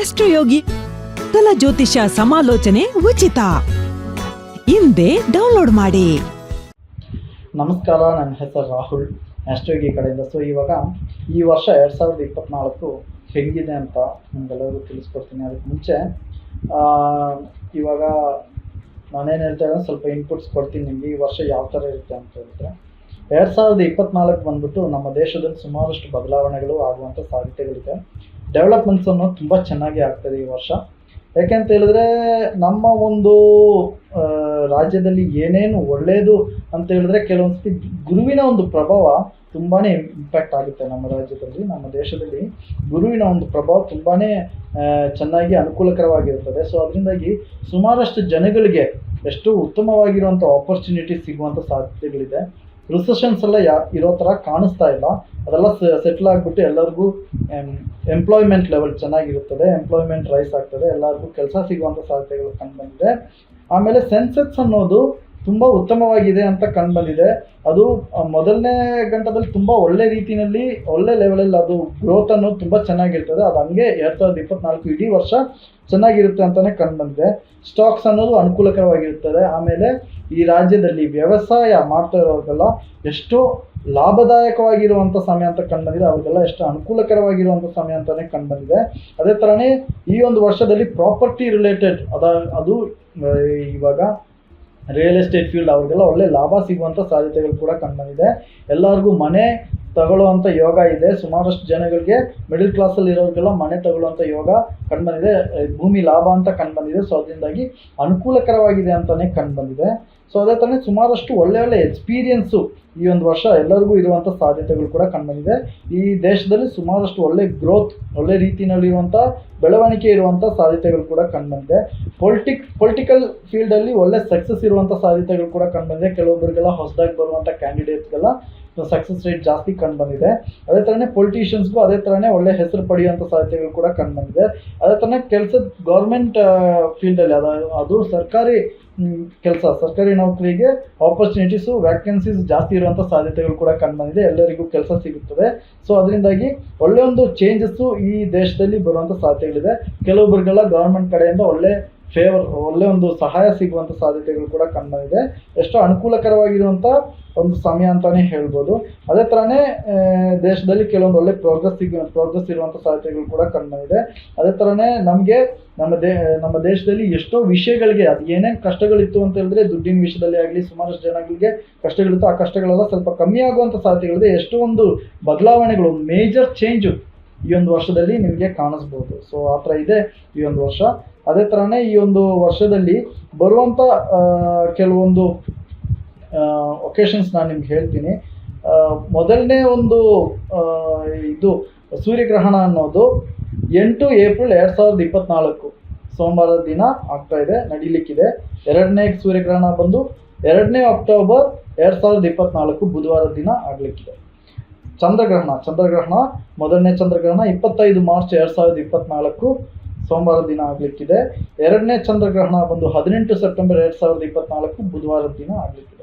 ಆಸ್ಟ್ರೋಯೋಗಿ ತಲ ಜ್ಯೋತಿಷ ಸಮಾಲೋಚನೆ ಉಚಿತ. ಹಿಂದೆ ಡೌನ್ಲೋಡ್ ಮಾಡಿ. ನಮಸ್ಕಾರ, ನನ್ನ ಹೆಸರು ರಾಹುಲ್ ಆಸ್ಟ್ರೋಗಿ ಕಡೆಯಿಂದ. ಸೊ ಇವಾಗ ಈ ವರ್ಷ ಎರಡು ಸಾವಿರದ ಇಪ್ಪತ್ನಾಲ್ಕು ಹೆಂಗಿದೆ ಅಂತ ನಿಮ್ಗೆಲ್ಲರಿಗೂ ತಿಳಿಸ್ಕೊಡ್ತೀನಿ. ಅದಕ್ಕೆ ಮುಂಚೆ ಇವಾಗ ನಾನೇನು ಹೇಳ್ತಾ ಇದ್ದೀನಿ ಸ್ವಲ್ಪ ಇನ್ಪುಟ್ಸ್ ಕೊಡ್ತೀನಿ ನಿಮಗೆ. ಈ ವರ್ಷ ಯಾವ ಥರ ಇರುತ್ತೆ ಅಂತ ಹೇಳಿದ್ರೆ, ಎರಡು ಸಾವಿರದ ಇಪ್ಪತ್ನಾಲ್ಕು ಬಂದ್ಬಿಟ್ಟು ನಮ್ಮ ದೇಶದಲ್ಲಿ ಸುಮಾರಷ್ಟು ಬದಲಾವಣೆಗಳು ಆಗುವಂಥ ಸಾಧ್ಯತೆಗಳಿದೆ. ಡೆವಲಪ್ಮೆಂಟ್ಸ್ ಅನ್ನೋದು ತುಂಬ ಚೆನ್ನಾಗಿ ಆಗ್ತದೆ ಈ ವರ್ಷ. ಯಾಕೆಂತ ಹೇಳಿದ್ರೆ ನಮ್ಮ ಒಂದು ರಾಜ್ಯದಲ್ಲಿ ಏನೇನು ಒಳ್ಳೆಯದು ಅಂತ ಹೇಳಿದ್ರೆ ಕೆಲವೊಂದ್ಸತಿ ಗುರುವಿನ ಒಂದು ಪ್ರಭಾವ ತುಂಬಾ ಇಂಪ್ಯಾಕ್ಟ್ ಆಗುತ್ತೆ ನಮ್ಮ ರಾಜ್ಯದಲ್ಲಿ, ನಮ್ಮ ದೇಶದಲ್ಲಿ. ಗುರುವಿನ ಒಂದು ಪ್ರಭಾವ ತುಂಬಾ ಚೆನ್ನಾಗಿ ಅನುಕೂಲಕರವಾಗಿರುತ್ತದೆ. ಸೊ ಅದರಿಂದಾಗಿ ಸುಮಾರಷ್ಟು ಜನಗಳಿಗೆ ಎಷ್ಟು ಉತ್ತಮವಾಗಿರುವಂಥ ಆಪರ್ಚುನಿಟಿ ಸಿಗುವಂಥ ಸಾಧ್ಯತೆಗಳಿದೆ. ರಿಸೆಷನ್ಸ್ ಎಲ್ಲ ಯಾ ಇರೋ ಥರ ಕಾಣಿಸ್ತಾ ಇಲ್ಲ. ಅದೆಲ್ಲ ಸೆಟ್ಲ್ ಆಗಿಬಿಟ್ಟು ಎಲ್ಲರಿಗೂ ಎಂಪ್ಲಾಯ್ಮೆಂಟ್ ಲೆವೆಲ್ ಚೆನ್ನಾಗಿರುತ್ತದೆ. ಎಂಪ್ಲಾಯ್ಮೆಂಟ್ ರೈಸ್ ಆಗ್ತದೆ. ಎಲ್ಲರಿಗೂ ಕೆಲಸ ಸಿಗುವಂಥ ಸಾಧ್ಯತೆಗಳು ಕಂಡುಬಂದಿದೆ ಆಮೇಲೆ ಸೆನ್ಸೆಕ್ಸ್ ಅನ್ನೋದು ತುಂಬ ಉತ್ತಮವಾಗಿದೆ ಅಂತ ಕಂಡುಬಂದಿದೆ ಅದು ಮೊದಲನೇ ಗಂಟದಲ್ಲಿ ತುಂಬ ಒಳ್ಳೆ ರೀತಿಯಲ್ಲಿ, ಒಳ್ಳೆ ಲೆವೆಲಲ್ಲಿ ಅದು ಗ್ರೋತ್ ಅನ್ನೋದು ತುಂಬ ಚೆನ್ನಾಗಿರ್ತದೆ. ಅದು ಹಂಗೆ ಎರಡು ಸಾವಿರದ ಇಪ್ಪತ್ನಾಲ್ಕು ಇಡೀ ವರ್ಷ ಚೆನ್ನಾಗಿರುತ್ತೆ ಅಂತಲೇ ಕಂಡುಬಂದಿದೆ ಸ್ಟಾಕ್ಸ್ ಅನ್ನೋದು ಅನುಕೂಲಕರವಾಗಿರುತ್ತದೆ. ಆಮೇಲೆ ಈ ರಾಜ್ಯದಲ್ಲಿ ವ್ಯವಸಾಯ ಮಾಡ್ತಾ ಇರೋರಿಗೆಲ್ಲ ಎಷ್ಟೋ ಲಾಭದಾಯಕವಾಗಿರುವಂಥ ಸಮಯ ಅಂತ ಕಂಡುಬಂದಿದೆ ಅವ್ರಿಗೆಲ್ಲ ಎಷ್ಟು ಅನುಕೂಲಕರವಾಗಿರುವಂಥ ಸಮಯ ಅಂತಲೇ ಕಂಡುಬಂದಿದೆ ಅದೇ ಥರನೇ ಈ ಒಂದು ವರ್ಷದಲ್ಲಿ ಪ್ರಾಪರ್ಟಿ ರಿಲೇಟೆಡ್ ಅದ, ಅದು ಇವಾಗ ರಿಯಲ್ ಎಸ್ಟೇಟ್ ಫೀಲ್ಡ್ ಅವ್ರಿಗೆಲ್ಲ ಒಳ್ಳೆ ಲಾಭ ಸಿಗುವಂಥ ಸಾಧ್ಯತೆಗಳು ಕೂಡ ಕಂಡುಬಂದಿದೆ. ಎಲ್ಲರಿಗೂ ಮನೆ ತಗೊಳ್ಳುವಂಥ ಯೋಗ ಇದೆ. ಸುಮಾರಷ್ಟು ಜನಗಳಿಗೆ ಮಿಡಿಲ್ ಕ್ಲಾಸಲ್ಲಿ ಇರೋರಿಗೆಲ್ಲ ಮನೆ ತಗೊಳ್ಳುವಂಥ ಯೋಗ ಕಂಡುಬಂದಿದೆ. ಭೂಮಿ ಲಾಭ ಅಂತ ಕಂಡುಬಂದಿದೆ. ಸೊ ಅದರಿಂದಾಗಿ ಅನುಕೂಲಕರವಾಗಿದೆ ಅಂತಲೇ ಕಂಡುಬಂದಿದೆ. ಸೊ ಅದೇ ಥರನೇ ಸುಮಾರಷ್ಟು ಒಳ್ಳೆ ಒಳ್ಳೆ ಎಕ್ಸ್ಪೀರಿಯನ್ಸು ಈ ಒಂದು ವರ್ಷ ಎಲ್ಲರಿಗೂ ಇರುವಂಥ ಸಾಧ್ಯತೆಗಳು ಕೂಡ ಕಂಡುಬಂದಿದೆ. ಈ ದೇಶದಲ್ಲಿ ಸುಮಾರಷ್ಟು ಒಳ್ಳೆ ಗ್ರೋತ್ ಒಳ್ಳೆ ರೀತಿಯಲ್ಲಿ ರೀತಿಯಲ್ಲಿರುವಂಥ ಬೆಳವಣಿಗೆ ಇರುವಂಥ ಸಾಧ್ಯತೆಗಳು ಕೂಡ ಕಂಡುಬಂದಿದೆ. ಪೊಲಿಟಿಕ್ ಪೊಲಿಟಿಕಲ್ ಫೀಲ್ಡಲ್ಲಿ ಒಳ್ಳೆ ಸಕ್ಸಸ್ ಇರುವಂಥ ಸಾಧ್ಯತೆಗಳು ಕೂಡ ಕಂಡುಬಂದಿದೆ. ಕೆಲವೊಬ್ಬರಿಗೆಲ್ಲ ಹೊಸದಾಗಿ ಬರುವಂಥ ಕ್ಯಾಂಡಿಡೇಟ್ಸ್ಗೆಲ್ಲ ಸಕ್ಸಸ್ ರೇಟ್ ಜಾಸ್ತಿ ಕಂಡುಬಂದಿದೆ. ಅದೇ ಥರನೇ ಪೊಲಿಟಿಷಿಯನ್ಸ್ಗೂ ಅದೇ ಥರನೇ ಒಳ್ಳೆ ಹೆಸರು ಪಡೆಯುವಂಥ ಸಾಧ್ಯತೆಗಳು ಕೂಡ ಕಂಡುಬಂದಿದೆ. ಅದೇ ಥರನೇ ಕೆಲಸದ ಗೌರ್ಮೆಂಟ್ ಫೀಲ್ಡಲ್ಲಿ ಅದು ಅದು ಸರ್ಕಾರಿ ಕೆಲಸ. ಸರ್ಕಾರಿ ನೌಕರಿಗೆ ಆಪರ್ಚುನಿಟೀಸು ವ್ಯಾಕೆನ್ಸೀಸ್ ಜಾಸ್ತಿ ಇರುವಂಥ ಸಾಧ್ಯತೆಗಳು ಕೂಡ ಕಂಡುಬಂದಿದೆ ಎಲ್ಲರಿಗೂ ಕೆಲಸ ಸಿಗುತ್ತದೆ. ಸೊ ಅದರಿಂದಾಗಿ ಒಳ್ಳೆಯ ಒಂದು ಚೇಂಜಸ್ಸು ಈ ದೇಶದಲ್ಲಿ ಬರುವಂಥ ಸಾಧ್ಯತೆಗಳಿದೆ. ಕೆಲವೊಬ್ಬರಿಗೆಲ್ಲ ಗೌರ್ಮೆಂಟ್ ಕಡೆಯಿಂದ ಒಳ್ಳೆ ಫೇವರ್ ಒಳ್ಳೆ ಒಂದು ಸಹಾಯ ಸಿಗುವಂಥ ಸಾಧ್ಯತೆಗಳು ಕೂಡ ಕಂಡುಬಂದಿದೆ ಎಷ್ಟೋ ಅನುಕೂಲಕರವಾಗಿರುವಂಥ ಒಂದು ಸಮಯ ಅಂತಲೇ ಹೇಳ್ಬೋದು. ಅದೇ ಥರನೇ ದೇಶದಲ್ಲಿ ಕೆಲವೊಂದು ಒಳ್ಳೆ ಪ್ರೋಗ್ರೆಸ್ ಸಿಗ ಪ್ರೋಗ್ರೆಸ್ ಇರುವಂಥ ಸಾಧ್ಯತೆಗಳು ಕೂಡ ಕಂಡುಬಂದಿದೆ ಅದೇ ಥರನೇ ನಮಗೆ ನಮ್ಮ ದೇ, ನಮ್ಮ ದೇಶದಲ್ಲಿ ಎಷ್ಟೋ ವಿಷಯಗಳಿಗೆ, ಅದು ಏನೇನು ಕಷ್ಟಗಳಿತ್ತು ಅಂತ ಹೇಳಿದ್ರೆ ದುಡ್ಡಿನ ವಿಷಯದಲ್ಲಿ ಆಗಲಿ, ಸುಮಾರಷ್ಟು ಜನಗಳಿಗೆ ಕಷ್ಟಗಳಿತ್ತು. ಆ ಕಷ್ಟಗಳೆಲ್ಲ ಸ್ವಲ್ಪ ಕಮ್ಮಿ ಆಗುವಂಥ ಸಾಧ್ಯತೆಗಳಿದೆ. ಎಷ್ಟೋ ಒಂದು ಬದಲಾವಣೆಗಳು ಮೇಜರ್ ಚೇಂಜು ಈ ಒಂದು ವರ್ಷದಲ್ಲಿ ನಿಮಗೆ ಕಾಣಿಸ್ಬೋದು. ಸೊ ಆ ಥರ ಇದೆ ಈ ಒಂದು ವರ್ಷ. ಅದೇ ಥರನೇ ಈ ಒಂದು ವರ್ಷದಲ್ಲಿ ಬರುವಂಥ ಕೆಲವೊಂದು ಒಕೇಶನ್ಸ್ ನಾನು ನಿಮ್ಗೆ ಹೇಳ್ತೀನಿ. ಮೊದಲನೇ ಒಂದು ಇದು ಸೂರ್ಯಗ್ರಹಣ ಅನ್ನೋದು ಎಂಟು ಏಪ್ರಿಲ್ ಎರಡು ಸಾವಿರದ ಇಪ್ಪತ್ನಾಲ್ಕು. ಸೋಮವಾರದ ದಿನ ಆಗ್ತಾ ಇದೆ, ನಡೀಲಿಕ್ಕಿದೆ. ಎರಡನೇ ಸೂರ್ಯಗ್ರಹಣ ಬಂದು ಎರಡನೇ ಅಕ್ಟೋಬರ್ ಎರಡು ಸಾವಿರದ ಇಪ್ಪತ್ನಾಲ್ಕು ಬುಧವಾರದ ದಿನ ಆಗಲಿಕ್ಕಿದೆ. ಚಂದ್ರಗ್ರಹಣ ಚಂದ್ರಗ್ರಹಣ, ಮೊದಲನೇ ಚಂದ್ರಗ್ರಹಣ ಇಪ್ಪತ್ತೈದು ಮಾರ್ಚ್ ಎರಡು ಸಾವಿರದ ಇಪ್ಪತ್ನಾಲ್ಕು. ಸೋಮವಾರದ ದಿನ ಆಗಲಿಕ್ಕಿದೆ. ಎರಡನೇ ಚಂದ್ರಗ್ರಹಣ ಬಂದು ಹದಿನೆಂಟು ಸೆಪ್ಟೆಂಬರ್ ಎರಡು ಸಾವಿರದ ಇಪ್ಪತ್ನಾಲ್ಕು ಬುಧವಾರದ ದಿನ ಆಗಲಿಕ್ಕಿದೆ.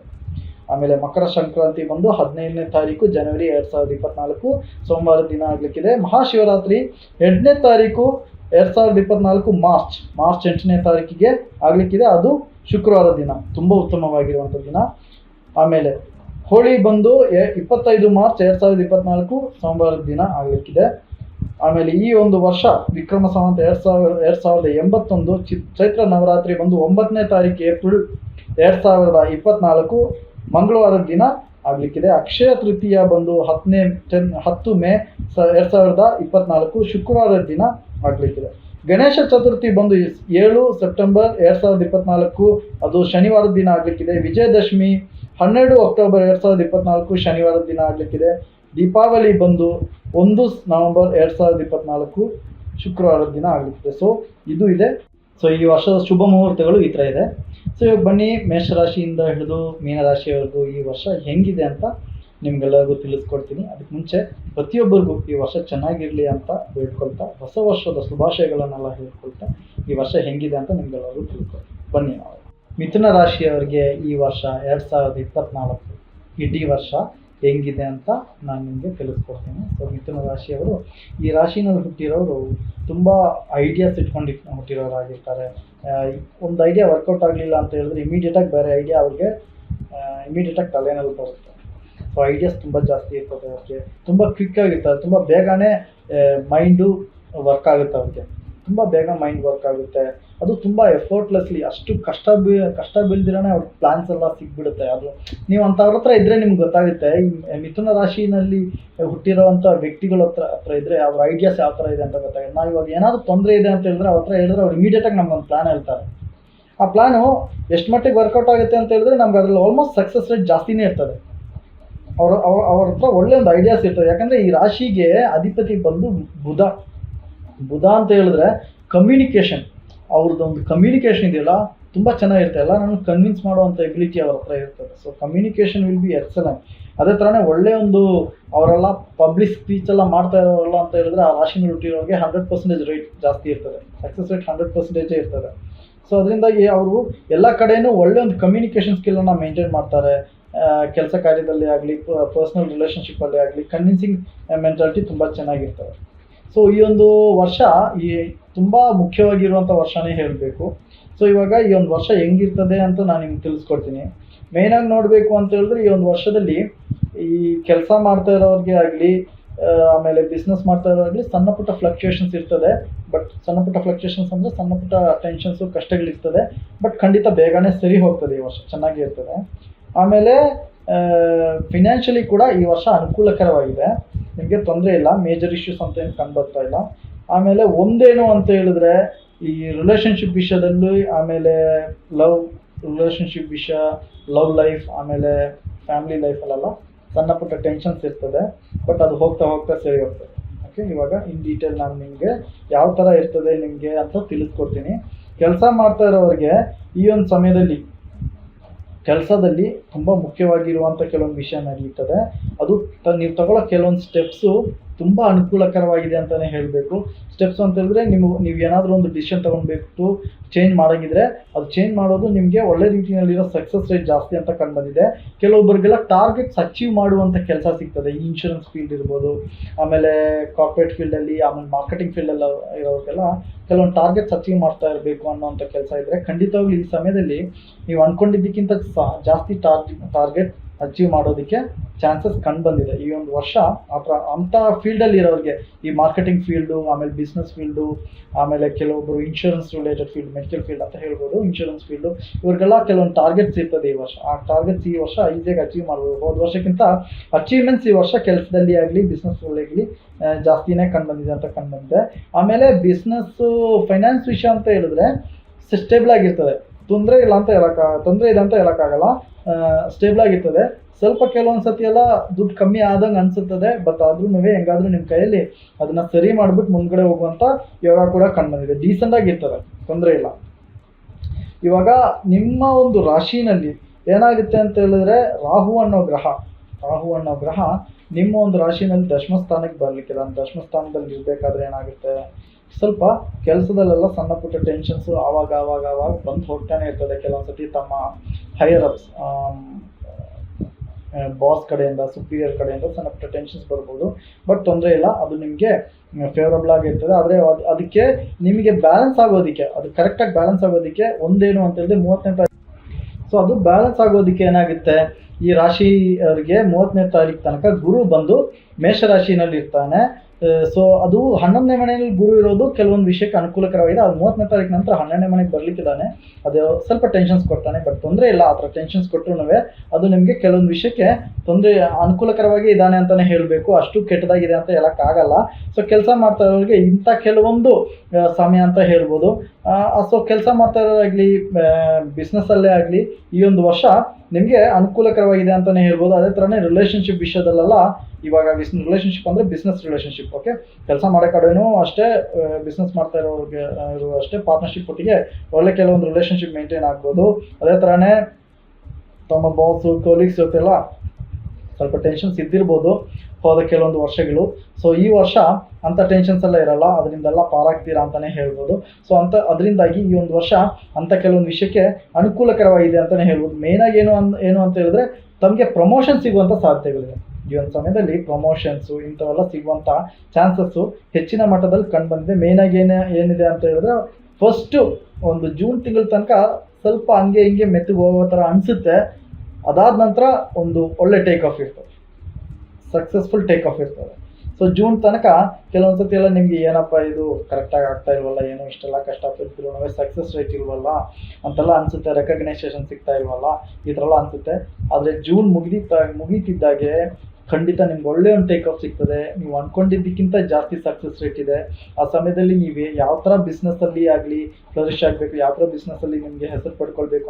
ಆಮೇಲೆ ಮಕರ ಸಂಕ್ರಾಂತಿ ಬಂದು ಹದಿನೈದನೇ ತಾರೀಕು ಜನವರಿ ಎರಡು ಸಾವಿರದ ಇಪ್ಪತ್ನಾಲ್ಕು ಸೋಮವಾರ ದಿನ ಆಗಲಿಕ್ಕಿದೆ. ಮಹಾಶಿವರಾತ್ರಿ ಎಂಟನೇ ತಾರೀಕು ಎರಡು ಸಾವಿರದ ಇಪ್ಪತ್ನಾಲ್ಕು ಮಾರ್ಚ್ ಮಾರ್ಚ್ ಎಂಟನೇ ತಾರೀಕಿಗೆ ಆಗಲಿಕ್ಕಿದೆ. ಅದು ಶುಕ್ರವಾರ ದಿನ, ತುಂಬ ಉತ್ತಮವಾಗಿರುವಂಥ ದಿನ. ಆಮೇಲೆ ಹೋಳಿ ಬಂದು ಎ- ಇಪ್ಪತ್ತೈದು ಮಾರ್ಚ್ ಎರಡು ಸಾವಿರದ ಇಪ್ಪತ್ನಾಲ್ಕು ಸೋಮವಾರದ ದಿನ ಆಗಲಿಕ್ಕಿದೆ. ಆಮೇಲೆ ಈ ಒಂದು ವರ್ಷ ವಿಕ್ರಮ ಸಂವತ್ ಎರಡು ಸಾವಿರ, ಎರಡು ಸಾವಿರದ ಎಂಬತ್ತೊಂದು ಚೈತ್ರ ನವರಾತ್ರಿ ಬಂದು ಒಂಬತ್ತನೇ ತಾರೀಕು ಏಪ್ರಿಲ್ ಎರಡು ಸಾವಿರದ ಇಪ್ಪತ್ನಾಲ್ಕು ಮಂಗಳವಾರದ ದಿನ ಆಗಲಿಕ್ಕಿದೆ. ಅಕ್ಷಯ ತೃತೀಯ ಬಂದು ಹತ್ತನೇ ಟೆನ್ ಹತ್ತು ಮೇ ಸ, ಎರಡು ಸಾವಿರದ ಇಪ್ಪತ್ನಾಲ್ಕು ಶುಕ್ರವಾರದ ದಿನ ಆಗಲಿಕ್ಕಿದೆ. ಗಣೇಶ ಚತುರ್ಥಿ ಬಂದು ಏಳು ಸೆಪ್ಟೆಂಬರ್ ಎರಡು ಸಾವಿರದ ಇಪ್ಪತ್ನಾಲ್ಕು, ಅದು ಶನಿವಾರದ ದಿನ ಆಗಲಿಕ್ಕಿದೆ. ವಿಜಯದಶಮಿ ಹನ್ನೆರಡು ಅಕ್ಟೋಬರ್ ಎರಡು ಸಾವಿರದ ಇಪ್ಪತ್ನಾಲ್ಕು ಶನಿವಾರದ ದಿನ ಆಗಲಿಕ್ಕಿದೆ. ದೀಪಾವಳಿ ಬಂದು ಒಂದು ನವೆಂಬರ್ ಎರಡು ಸಾವಿರದ ಇಪ್ಪತ್ನಾಲ್ಕು ಶುಕ್ರವಾರದ ದಿನ ಆಗುತ್ತೆ ಸೊ ಇದು ಇದೆ. ಸೊ ಈ ವರ್ಷದ ಶುಭ ಮುಹೂರ್ತಗಳು ಈ ಥರ ಇದೆ. ಸೊ ಇವಾಗ ಬನ್ನಿ, ಮೇಷರಾಶಿಯಿಂದ ಹಿಡಿದು ಮೀನರಾಶಿಯವರೆಗೂ ಈ ವರ್ಷ ಹೆಂಗಿದೆ ಅಂತ ನಿಮ್ಗೆಲ್ಲರಿಗೂ ತಿಳಿಸ್ಕೊಡ್ತೀನಿ. ಅದಕ್ಕೆ ಮುಂಚೆ ಪ್ರತಿಯೊಬ್ಬರಿಗೂ ಈ ವರ್ಷ ಚೆನ್ನಾಗಿರಲಿ ಅಂತ ಹೇಳ್ಕೊಳ್ತಾ, ಹೊಸ ವರ್ಷದ ಶುಭಾಶಯಗಳನ್ನೆಲ್ಲ ಹೇಳ್ಕೊಳ್ತಾ ಈ ವರ್ಷ ಹೆಂಗಿದೆ ಅಂತ ನಿಮ್ಗೆಲ್ಲರಿಗೂ ತಿಳ್ಕೊಳ್ತೀನಿ. ಬನ್ನಿ ನಾವು. ಮಿಥುನ ರಾಶಿಯವರಿಗೆ ಈ ವರ್ಷ ಎರಡು ಸಾವಿರದ ಇಪ್ಪತ್ನಾಲ್ಕು ಇಡೀ ವರ್ಷ ಹೆಂಗಿದೆ ಅಂತ ನಾನು ನಿಮಗೆ ತಿಳಿಸ್ಕೊಡ್ತೀನಿ. ಸೊ ಮಿಥುನ ರಾಶಿಯವರು, ಈ ರಾಶಿನಲ್ಲಿ ಹುಟ್ಟಿರೋರು ತುಂಬ ಐಡಿಯಾಸ್ ಇಟ್ಕೊಂಡು ಹುಟ್ಟಿರೋರಾಗಿರ್ತಾರೆ. ಒಂದು ಐಡಿಯಾ ವರ್ಕೌಟ್ ಆಗಲಿಲ್ಲ ಅಂತ ಹೇಳಿದ್ರೆ ಇಮಿಡಿಯೇಟಾಗಿ ಬೇರೆ ಐಡಿಯಾ ಅವ್ರಿಗೆ ಇಮಿಡಿಯೇಟಾಗಿ ತಲೆನಲ್ಲಿ ಬರುತ್ತೆ. ಸೊ ಐಡಿಯಾಸ್ ತುಂಬ ಜಾಸ್ತಿ ಇರ್ತದೆ ಅವ್ರಿಗೆ. ತುಂಬ ಕ್ವಿಕ್ ಆಗಿರ್ತಾರೆ. ತುಂಬ ಬೇಗನೆ ಮೈಂಡು ವರ್ಕ್ ಆಗುತ್ತೆ ಅವ್ರಿಗೆ. ತುಂಬ ಬೇಗ ಮೈಂಡ್ ವರ್ಕ್ ಆಗುತ್ತೆ. ಅದು ತುಂಬ ಎಫರ್ಟ್ಲೆಸ್ಲಿ ಅಷ್ಟು ಕಷ್ಟ ಬಿ, ಕಷ್ಟ ಬೀಳ್ದಿರನೇ ಅವ್ರ ಪ್ಲಾನ್ಸ್ ಎಲ್ಲ ಸಿಗ್ಬಿಡುತ್ತೆ. ಅದು ನೀವು ಅಂಥವ್ರ ಹತ್ರ ಇದ್ದರೆ ನಿಮ್ಗೆ ಗೊತ್ತಾಗುತ್ತೆ. ಮಿಥುನ ರಾಶಿನಲ್ಲಿ ಹುಟ್ಟಿರೋವಂಥ ವ್ಯಕ್ತಿಗಳ ಹತ್ರ ಹತ್ರ ಇದ್ದರೆ ಅವ್ರ ಐಡಿಯಾಸ್ ಯಾವ ಥರ ಇದೆ ಅಂತ ಗೊತ್ತಾಗುತ್ತೆ. ನಾವು ಇವಾಗ ಏನಾದರೂ ತೊಂದರೆ ಇದೆ ಅಂತ ಹೇಳಿದ್ರೆ ಅವ್ರ ಹತ್ರ ಹೇಳಿದ್ರೆ ಅವ್ರು ಇಮಿಡಿಯೇಟಾಗಿ ನಮ್ಗೊಂದು ಪ್ಲಾನ್ ಹೇಳ್ತಾರೆ. ಆ ಪ್ಲಾನು ಎಷ್ಟು ಮಟ್ಟಿಗೆ ವರ್ಕೌಟ್ ಆಗುತ್ತೆ ಅಂತ ಹೇಳಿದ್ರೆ ನಮ್ಗೆ ಅದ್ರಲ್ಲಿ ಆಲ್ಮೋಸ್ಟ್ ಸಕ್ಸಸ್ ರೇಟ್ ಜಾಸ್ತಿನೇ ಇರ್ತದೆ. ಅವ್ರ ಅವ್ರ ಅವ್ರ ಹತ್ರ ಒಳ್ಳೆ ಒಂದು ಐಡಿಯಾಸ್ ಇರ್ತದೆ. ಯಾಕಂದರೆ ಈ ರಾಶಿಗೆ ಅಧಿಪತಿ ಬಂದು ಬುಧ. ಬುಧ ಅಂತ ಹೇಳಿದ್ರೆ ಕಮ್ಯುನಿಕೇಷನ್ ಅವ್ರದ್ದು ಒಂದು ಕಮ್ಯುನಿಕೇಷನ್ ಇದೆಯಲ್ಲ, ತುಂಬ ಚೆನ್ನಾಗಿರುತ್ತೆ. ಎಲ್ಲ ನಾನು ಕನ್ವಿನ್ಸ್ ಮಾಡುವಂಥ ಎಬಿಲಿಟಿ ಅವ್ರ ಹತ್ರ ಇರ್ತದೆ. So communication will be excellent ಅದೇ ಥರನೇ ಒಳ್ಳೆ ಒಂದು ಅವರೆಲ್ಲ ಪಬ್ಲಿಕ್ ಸ್ಪೀಚ್ ಎಲ್ಲ ಮಾಡ್ತಾ ಇರೋಲ್ಲ ಅಂತ ಹೇಳಿದ್ರೆ ಆ ರಾಶಿನಲ್ಲಿ ಹುಟ್ಟಿರೋರಿಗೆ ಹಂಡ್ರೆಡ್ ಪರ್ಸೆಂಟೇಜ್ ರೇಟ್ ಜಾಸ್ತಿ ಇರ್ತದೆ. ಸಕ್ಸಸ್ ರೇಟ್ ಹಂಡ್ರೆಡ್ ಪರ್ಸೆಂಟೇಜೇ ಇರ್ತದೆ. ಸೊ ಅದರಿಂದಾಗಿ ಅವರು ಎಲ್ಲ ಕಡೆಯೂ ಒಳ್ಳೆ ಒಂದು ಕಮ್ಯುನಿಕೇಷನ್ ಸ್ಕಿಲ್ಲನ್ನು ಮೇಂಟೈನ್ ಮಾಡ್ತಾರೆ. ಕೆಲಸ ಕಾರ್ಯದಲ್ಲಿ ಆಗಲಿ ಪರ್ಸ್ನಲ್ ರಿಲೇಷನ್ಶಿಪ್ಪಲ್ಲಿ ಆಗಲಿ ಕನ್ವಿನ್ಸಿಂಗ್ ಮೆಂಟಾಲಿಟಿ ತುಂಬ ಚೆನ್ನಾಗಿರ್ತವೆ ಸೊ ಈ ಒಂದು ವರ್ಷ ಈ ತುಂಬ ಮುಖ್ಯವಾಗಿರುವಂಥ ವರ್ಷನೇ ಹೇಳಬೇಕು. ಸೊ ಇವಾಗ ಈ ಒಂದು ವರ್ಷ ಹೆಂಗಿರ್ತದೆ ಅಂತ ನಾನು ನಿಮ್ಗೆ ತಿಳಿಸ್ಕೊಡ್ತೀನಿ. ಮೇಯ್ನಾಗಿ ನೋಡಬೇಕು ಅಂತ ಹೇಳಿದ್ರೆ ಈ ಒಂದು ವರ್ಷದಲ್ಲಿ ಈ ಕೆಲಸ ಮಾಡ್ತಾ ಇರೋರಿಗೆ ಆಗಲಿ ಆಮೇಲೆ ಬಿಸ್ನೆಸ್ ಮಾಡ್ತಾ ಇರೋರಾಗಲಿ ಸಣ್ಣ ಪುಟ್ಟ ಫ್ಲಕ್ಚುಯೇಷನ್ಸ್ ಇರ್ತದೆ. ಬಟ್ ಸಣ್ಣ ಪುಟ್ಟ ಫ್ಲಕ್ಚುಯೇಷನ್ಸ್ ಅಂದರೆ ಸಣ್ಣ ಪುಟ್ಟ ಟೆನ್ಷನ್ಸು ಕಷ್ಟಗಳಿರ್ತದೆ. ಬಟ್ ಖಂಡಿತ ಬೇಗನೆ ಸರಿ ಹೋಗ್ತದೆ ಈ ವರ್ಷ ಚೆನ್ನಾಗಿ ಇರ್ತದೆ ಆಮೇಲೆ ಫಿನಾನ್ಷಿಯಲಿ ಕೂಡ ಈ ವರ್ಷ ಅನುಕೂಲಕರವಾಗಿದೆ. ನಿಮಗೆ ತೊಂದರೆ ಇಲ್ಲ ಮೇಜರ್ ಇಶ್ಯೂಸ್ ಅಂತ ಏನು ಕಂಡುಬರ್ತಾ ಇಲ್ಲ. ಆಮೇಲೆ ಒಂದೇನು ಅಂತ ಹೇಳಿದ್ರೆ, ಈ ರಿಲೇಷನ್ಶಿಪ್ ವಿಷಯದಲ್ಲಿ ಆಮೇಲೆ ಲವ್ ರಿಲೇಷನ್ಶಿಪ್ ವಿಷಯ ಲವ್ ಲೈಫ್ ಆಮೇಲೆ ಫ್ಯಾಮಿಲಿ ಲೈಫಲ್ಲೆಲ್ಲ ಸಣ್ಣ ಪುಟ್ಟ ಟೆನ್ಷನ್ಸ್ ಇರ್ತದೆ. ಬಟ್ ಅದು ಹೋಗ್ತಾ ಹೋಗ್ತಾ ಸರಿ ಹೋಗ್ತದೆ. ಓಕೆ ಇವಾಗ ಇನ್ ಡೀಟೇಲ್ ನಾನು ನಿಮಗೆ ಯಾವ ಥರ ಇರ್ತದೆ ನಿಮಗೆ ಅಂತ ತಿಳಿಸ್ಕೊಡ್ತೀನಿ. ಕೆಲಸ ಮಾಡ್ತಾ ಇರೋರಿಗೆ ಈ ಒಂದು ಸಮಯದಲ್ಲಿ ಕೆಲಸದಲ್ಲಿ ತುಂಬ ಮುಖ್ಯವಾಗಿರುವಂಥ ಕೆಲವೊಂದು ವಿಷಯ ನಡೀತದೆ. ಅದು ತ, ನೀವು ತಗೊಳ್ಳೋ ಕೆಲವೊಂದು ಸ್ಟೆಪ್ಸು ತುಂಬ ಅನುಕೂಲಕರವಾಗಿದೆ ಅಂತಲೇ ಹೇಳಬೇಕು. ಸ್ಟೆಪ್ಸ್ ಅಂತ ಹೇಳಿದ್ರೆ ನೀವು ನೀವು ಏನಾದರೂ ಒಂದು ಡಿಸಿಷನ್ ತೊಗೊಳ್ಬೇಕು ಚೇಂಜ್ ಮಾಡೋಂಗಿದ್ರೆ ಅದು ಚೇಂಜ್ ಮಾಡೋದು ನಿಮಗೆ ಒಳ್ಳೆ ರೀತಿಯಲ್ಲಿರೋ ಸಕ್ಸಸ್ ರೇಟ್ ಜಾಸ್ತಿ ಅಂತ ಕಂಡುಬಂದಿದೆ. ಕೆಲವೊಬ್ಬರಿಗೆಲ್ಲ ಟಾರ್ಗೆಟ್ಸ್ ಅಚೀವ್ ಮಾಡುವಂಥ ಕೆಲಸ ಸಿಗ್ತದೆ. ಈ ಇನ್ಶೂರೆನ್ಸ್ ಫೀಲ್ಡ್ ಇರ್ಬೋದು, ಆಮೇಲೆ ಕಾರ್ಪೊರೇಟ್ ಫೀಲ್ಡಲ್ಲಿ ಆಮೇಲೆ ಮಾರ್ಕೆಟಿಂಗ್ ಫೀಲ್ಡಲ್ಲಿ ಇರೋರಿಗೆಲ್ಲ ಕೆಲವೊಂದು ಟಾರ್ಗೆಟ್ಸ್ ಅಚೀವ್ ಮಾಡ್ತಾ ಇರಬೇಕು ಅನ್ನೋವಂಥ ಕೆಲಸ ಇದ್ದರೆ ಖಂಡಿತವಾಗ್ಲೂ ಈ ಸಮಯದಲ್ಲಿ ನೀವು ಅಂದ್ಕೊಂಡಿದ್ದಕ್ಕಿಂತ ಸಹ ಜಾಸ್ತಿ ಟಾರ್ಜ್ ಟಾರ್ಗೆಟ್ ಅಚೀವ್ ಮಾಡೋದಕ್ಕೆ ಚಾನ್ಸಸ್ ಕಂಡು ಬಂದಿದೆ ಈ ಒಂದು ವರ್ಷ ಆ ಥರ ಅಂಥ ಫೀಲ್ಡಲ್ಲಿ ಇರೋರಿಗೆ, ಈ ಮಾರ್ಕೆಟಿಂಗ್ ಫೀಲ್ಡು ಆಮೇಲೆ ಬಿಸ್ನೆಸ್ ಫೀಲ್ಡು ಆಮೇಲೆ ಕೆಲವೊಬ್ಬರು insurance related field medical field ಅಂತ ಹೇಳ್ಬೋದು ಇನ್ಶೂರೆನ್ಸ್ ಫೀಲ್ಡು ಇವ್ರಿಗೆಲ್ಲ ಕೆಲವೊಂದು ಟಾರ್ಗೆಟ್ಸ್ ಇರ್ತದೆ ಈ ವರ್ಷ. ಆ ಟಾರ್ಗೆಟ್ಸ್ ಈ ವರ್ಷ ಈಸಿಯಾಗಿ ಅಚೀವ್ ಮಾಡ್ಬೋದು. ಹೋದ ವರ್ಷಕ್ಕಿಂತ ಅಚೀವ್ಮೆಂಟ್ಸ್ ಈ ವರ್ಷ ಕೆಲಸದಲ್ಲಿ ಆಗಲಿ ಬಿಸ್ನೆಸ್ ಆಗಲಿ ಜಾಸ್ತಿನೇ ಕಂಡು ಬಂದಿದೆ ಅಂತ ಕಂಡು ಬಂದಿದೆ ಆಮೇಲೆ ಬಿಸ್ನೆಸ್ಸು ಫೈನಾನ್ಸ್ ವಿಷಯ ಅಂತ ಹೇಳಿದ್ರೆ ಸ್ಟೇಬಲ್ ಆಗಿರ್ತದೆ. ತೊಂದರೆ ಇಲ್ಲ ಅಂತ ಹೇಳಕ್ಕ, ತೊಂದರೆ ಇದೆ ಅಂತ ಹೇಳೋಕ್ಕಾಗಲ್ಲ. ಸ್ಟೇಬಲ್ ಆಗಿರ್ತದೆ. ಸ್ವಲ್ಪ ಕೆಲವೊಂದು ಸತಿ ಎಲ್ಲ ದುಡ್ಡು ಕಮ್ಮಿ ಆದಂಗೆ ಅನಿಸುತ್ತದೆ. ಬಟ್ ಆದ್ರೂ ಹೆಂಗಾದ್ರೂ ನಿಮ್ಮ ಕೈಯಲ್ಲಿ ಅದನ್ನ ಸರಿ ಮಾಡಿಬಿಟ್ಟು ಮುಂದ್ಗಡೆ ಹೋಗುವಂಥ ಯೋಗ ಕೂಡ ಕಂಡು ಬಂದಿದೆ ಡೀಸೆಂಟಾಗಿ ಇರ್ತದೆ ತೊಂದರೆ ಇಲ್ಲ. ಇವಾಗ ನಿಮ್ಮ ಒಂದು ರಾಶಿನಲ್ಲಿ ಏನಾಗುತ್ತೆ ಅಂತ ಹೇಳಿದ್ರೆ ರಾಹು ಅನ್ನೋ ಗ್ರಹ, ರಾಹು ಅನ್ನೋ ಗ್ರಹ ನಿಮ್ಮ ಒಂದು ರಾಶಿನಲ್ಲಿ ದಶಮ ಸ್ಥಾನಕ್ಕೆ ಬರಲಿಕ್ಕಿಲ್ಲ. ದಶಮ ಸ್ಥಾನದಲ್ಲಿ ಇರಬೇಕಾದ್ರೆ ಏನಾಗುತ್ತೆ? ಸ್ವಲ್ಪ ಕೆಲಸದಲ್ಲೆಲ್ಲ ಸಣ್ಣ ಪುಟ್ಟ ಟೆನ್ಷನ್ಸು ಆವಾಗ ಆವಾಗ ಆವಾಗ ಬಂದು ಹೋಗ್ತಾನೆ ಇರ್ತದೆ. ಕೆಲವೊಂದ್ಸತಿ ತಮ್ಮ ಹೈಯರ್ ಅಪ್ಸ್ ಬಾಸ್ ಕಡೆಯಿಂದ ಸುಪೀರಿಯರ್ ಕಡೆಯಿಂದ ಸಣ್ಣ ಪುಟ್ಟ ಟೆನ್ಷನ್ಸ್ ಬರ್ಬೋದು. ಬಟ್ ತೊಂದರೆ ಇಲ್ಲ. ಅದು ನಿಮಗೆ ಫೇವರಬಲ್ ಆಗಿರ್ತದೆ. ಆದರೆ ಅದು, ಅದಕ್ಕೆ ನಿಮಗೆ ಬ್ಯಾಲೆನ್ಸ್ ಆಗೋದಕ್ಕೆ, ಅದು ಕರೆಕ್ಟಾಗಿ ಬ್ಯಾಲೆನ್ಸ್ ಆಗೋದಕ್ಕೆ ಒಂದೇನು ಅಂತ ಹೇಳಿದ್ರೆ ಮೂವತ್ತನೇ ತಾರೀಕು ಸೊ ಅದು ಬ್ಯಾಲೆನ್ಸ್ ಆಗೋದಕ್ಕೆ ಏನಾಗುತ್ತೆ? ಈ ರಾಶಿ ಅವರಿಗೆ ಮೂವತ್ತನೇ ತಾರೀಕು ತನಕ ಗುರು ಬಂದು ಮೇಷರಾಶಿನಲ್ಲಿ ಇರ್ತಾನೆ ಸೊ ಅದು ಹನ್ನೊಂದನೇ ಮನೆಯಲ್ಲಿ ಗುರು ಇರೋದು ಕೆಲವೊಂದು ವಿಷಯಕ್ಕೆ ಅನುಕೂಲಕರವಾಗಿದೆ. ಅದು ಮೂವತ್ತನೇ ತಾರೀಕು ನಂತರ ಹನ್ನೆರಡನೇ ಮನೆಗೆ ಬರ್ಲಿಕ್ಕಿದ್ದಾನೆ. ಅದು ಸ್ವಲ್ಪ ಟೆನ್ಷನ್ಸ್ ಕೊಡ್ತಾನೆ ಬಟ್ ತೊಂದರೆ ಇಲ್ಲ. ಆ ಥರ ಟೆನ್ಷನ್ಸ್ ಕೊಟ್ಟರು ಅದು ನಿಮಗೆ ಕೆಲವೊಂದು ವಿಷಯಕ್ಕೆ ತೊಂದರೆ ಅನುಕೂಲಕರವಾಗಿ ಇದ್ದಾನೆ ಅಂತಲೇ ಹೇಳಬೇಕು. ಅಷ್ಟು ಕೆಟ್ಟದಾಗಿದೆ ಅಂತ ಹೇಳೋಕ್ಕಾಗಲ್ಲ. ಸೊ ಕೆಲಸ ಮಾಡ್ತಾ ಇರೋರಿಗೆ ಇಂಥ ಕೆಲವೊಂದು ಸಮಯ ಅಂತ ಹೇಳ್ಬೋದು. ಸೊ ಕೆಲಸ ಮಾಡ್ತಾ ಇರೋದಾಗಲಿ ಬಿಸ್ನೆಸ್ಸಲ್ಲೇ ಆಗಲಿ, ಈ ಒಂದು ವರ್ಷ ನಿಮಗೆ ಅನುಕೂಲಕರವಾಗಿದೆ ಅಂತಲೇ ಹೇಳ್ಬೋದು. ಅದೇ ಥರನೇ ರಿಲೇಷನ್ಶಿಪ್ ವಿಷಯದಲ್ಲೆಲ್ಲ ಇವಾಗ ಬಿಸ್ ರಿಲೇಷನ್ಶಿಪ್ ಅಂದರೆ ಬಿಸ್ನೆಸ್ ರಿಲೇಷನ್ಶಿಪ್ ಓಕೆ ಕೆಲಸ ಮಾಡೋ ಕಡೆನೂ ಅಷ್ಟೇ ಬಿಸ್ನೆಸ್ ಮಾಡ್ತಾ ಇರೋರಿಗೆ ಇರೋ ಅಷ್ಟೇ ಪಾರ್ಟ್ನರ್ಶಿಪ್ ಒಟ್ಟಿಗೆ ಒಳ್ಳೆ ಕೆಲವೊಂದು ರಿಲೇಷನ್ಶಿಪ್ ಮೇಂಟೈನ್ ಆಗ್ಬೋದು. ಅದೇ ಥರನೇ ತಮ್ಮ ಬಾಸು ಕೊಲೀಗ್ಸ್ ಜೊತೆಲ್ಲ ಸ್ವಲ್ಪ ಟೆನ್ಷನ್ಸ್ ಇದ್ದಿರ್ಬೋದು. ಹೋದ ಕೆಲವೊಂದು ವರ್ಷಗಳು. ಸೊ ಈ ವರ್ಷ ಅಂಥ ಟೆನ್ಷನ್ಸ್ ಎಲ್ಲ ಇರಲ್ಲ. ಅದರಿಂದೆಲ್ಲ ಪಾರಾಗ್ತೀರಾ ಅಂತಲೇ ಹೇಳ್ಬೋದು. ಸೊ ಅಂತ ಅದರಿಂದಾಗಿ ಈ ಒಂದು ವರ್ಷ ಅಂಥ ಕೆಲವೊಂದು ವಿಷಯಕ್ಕೆ ಅನುಕೂಲಕರವಾಗಿದೆ ಅಂತಲೇ ಹೇಳ್ಬೋದು. ಮೇಯ್ನಾಗಿ ಏನು ಅನ್, ಏನು ಅಂತ ಹೇಳಿದ್ರೆ ತಮಗೆ ಪ್ರಮೋಷನ್ ಸಿಗುವಂಥ ಸಾಧ್ಯತೆಗಳಿದೆ. ಈ ಒಂದು ಸಮಯದಲ್ಲಿ ಪ್ರಮೋಷನ್ಸು ಇಂಥವೆಲ್ಲ ಸಿಗುವಂಥ ಚಾನ್ಸಸ್ಸು ಹೆಚ್ಚಿನ ಮಟ್ಟದಲ್ಲಿ ಕಂಡು ಬಂದಿದೆ. ಮೇಯ್ನಾಗಿ ಏನೇ, ಏನಿದೆ ಅಂತ ಹೇಳಿದ್ರೆ ಫಸ್ಟು ಒಂದು ಜೂನ್ ತಿಂಗಳ ತನಕ ಸ್ವಲ್ಪ ಹಂಗೆ ಹಿಂಗೆ ಮೆತ್ತಗೆ ಹೋಗೋ ಥರ ಅನಿಸುತ್ತೆ. ಅದಾದ ನಂತರ ಒಂದು ಒಳ್ಳೆ ಟೇಕ್ ಆಫ್ ಇರ್ತದೆ. ಸಕ್ಸಸ್ಫುಲ್ ಟೇಕ್ ಆಫ್ ಇರ್ತದೆ. ಸೊ ಜೂನ್ ತನಕ ಕೆಲವೊಂದು ಸತಿ ಎಲ್ಲ ನಿಮಗೆ ಏನಪ್ಪ ಇದು ಕರೆಕ್ಟಾಗಿ ಆಗ್ತಾ ಇಲ್ವಲ್ಲ, ಏನು ಇಷ್ಟೆಲ್ಲ ಕಷ್ಟ ಕಷ್ಟಪಡ್ತಿರೋ ನಾವೇ ಸಕ್ಸಸ್ ರೇಟ್ ಇಲ್ವಲ್ಲ, ಅಂತೆಲ್ಲ ಅನಿಸುತ್ತೆ ರೆಕಗ್ನೈಸೇಷನ್ ಸಿಗ್ತಾ ಇಲ್ವಲ್ಲ, ಈ ಥರ ಎಲ್ಲ ಅನಿಸುತ್ತೆ. ಆದರೆ ಜೂನ್ ಮುಗಿದಿದ್ದ ಮುಗೀತಿದ್ದಾಗೆ ಖಂಡಿತ ನಿಮ್ಗೆ ಒಳ್ಳೆ ಒಂದು ಟೇಕ್ ಆಫ್ ಸಿಗ್ತದೆ. ನೀವು ಅಂದ್ಕೊಂಡಿದ್ದಕ್ಕಿಂತ ಜಾಸ್ತಿ ಸಕ್ಸಸ್ ರೇಟ್ ಇದೆ. ಆ ಸಮಯದಲ್ಲಿ ನೀವು ಯಾವ ಥರ ಬಿಸ್ನೆಸ್ಸಲ್ಲಿ ಆಗಲಿ ಫ್ಲರಿಶ್ ಆಗಬೇಕು, ಯಾವ ಥರ ಬಿಸ್ನೆಸ್ಸಲ್ಲಿ ನಿಮಗೆ ಹೆಸರು ಪಡ್ಕೊಳ್ಬೇಕು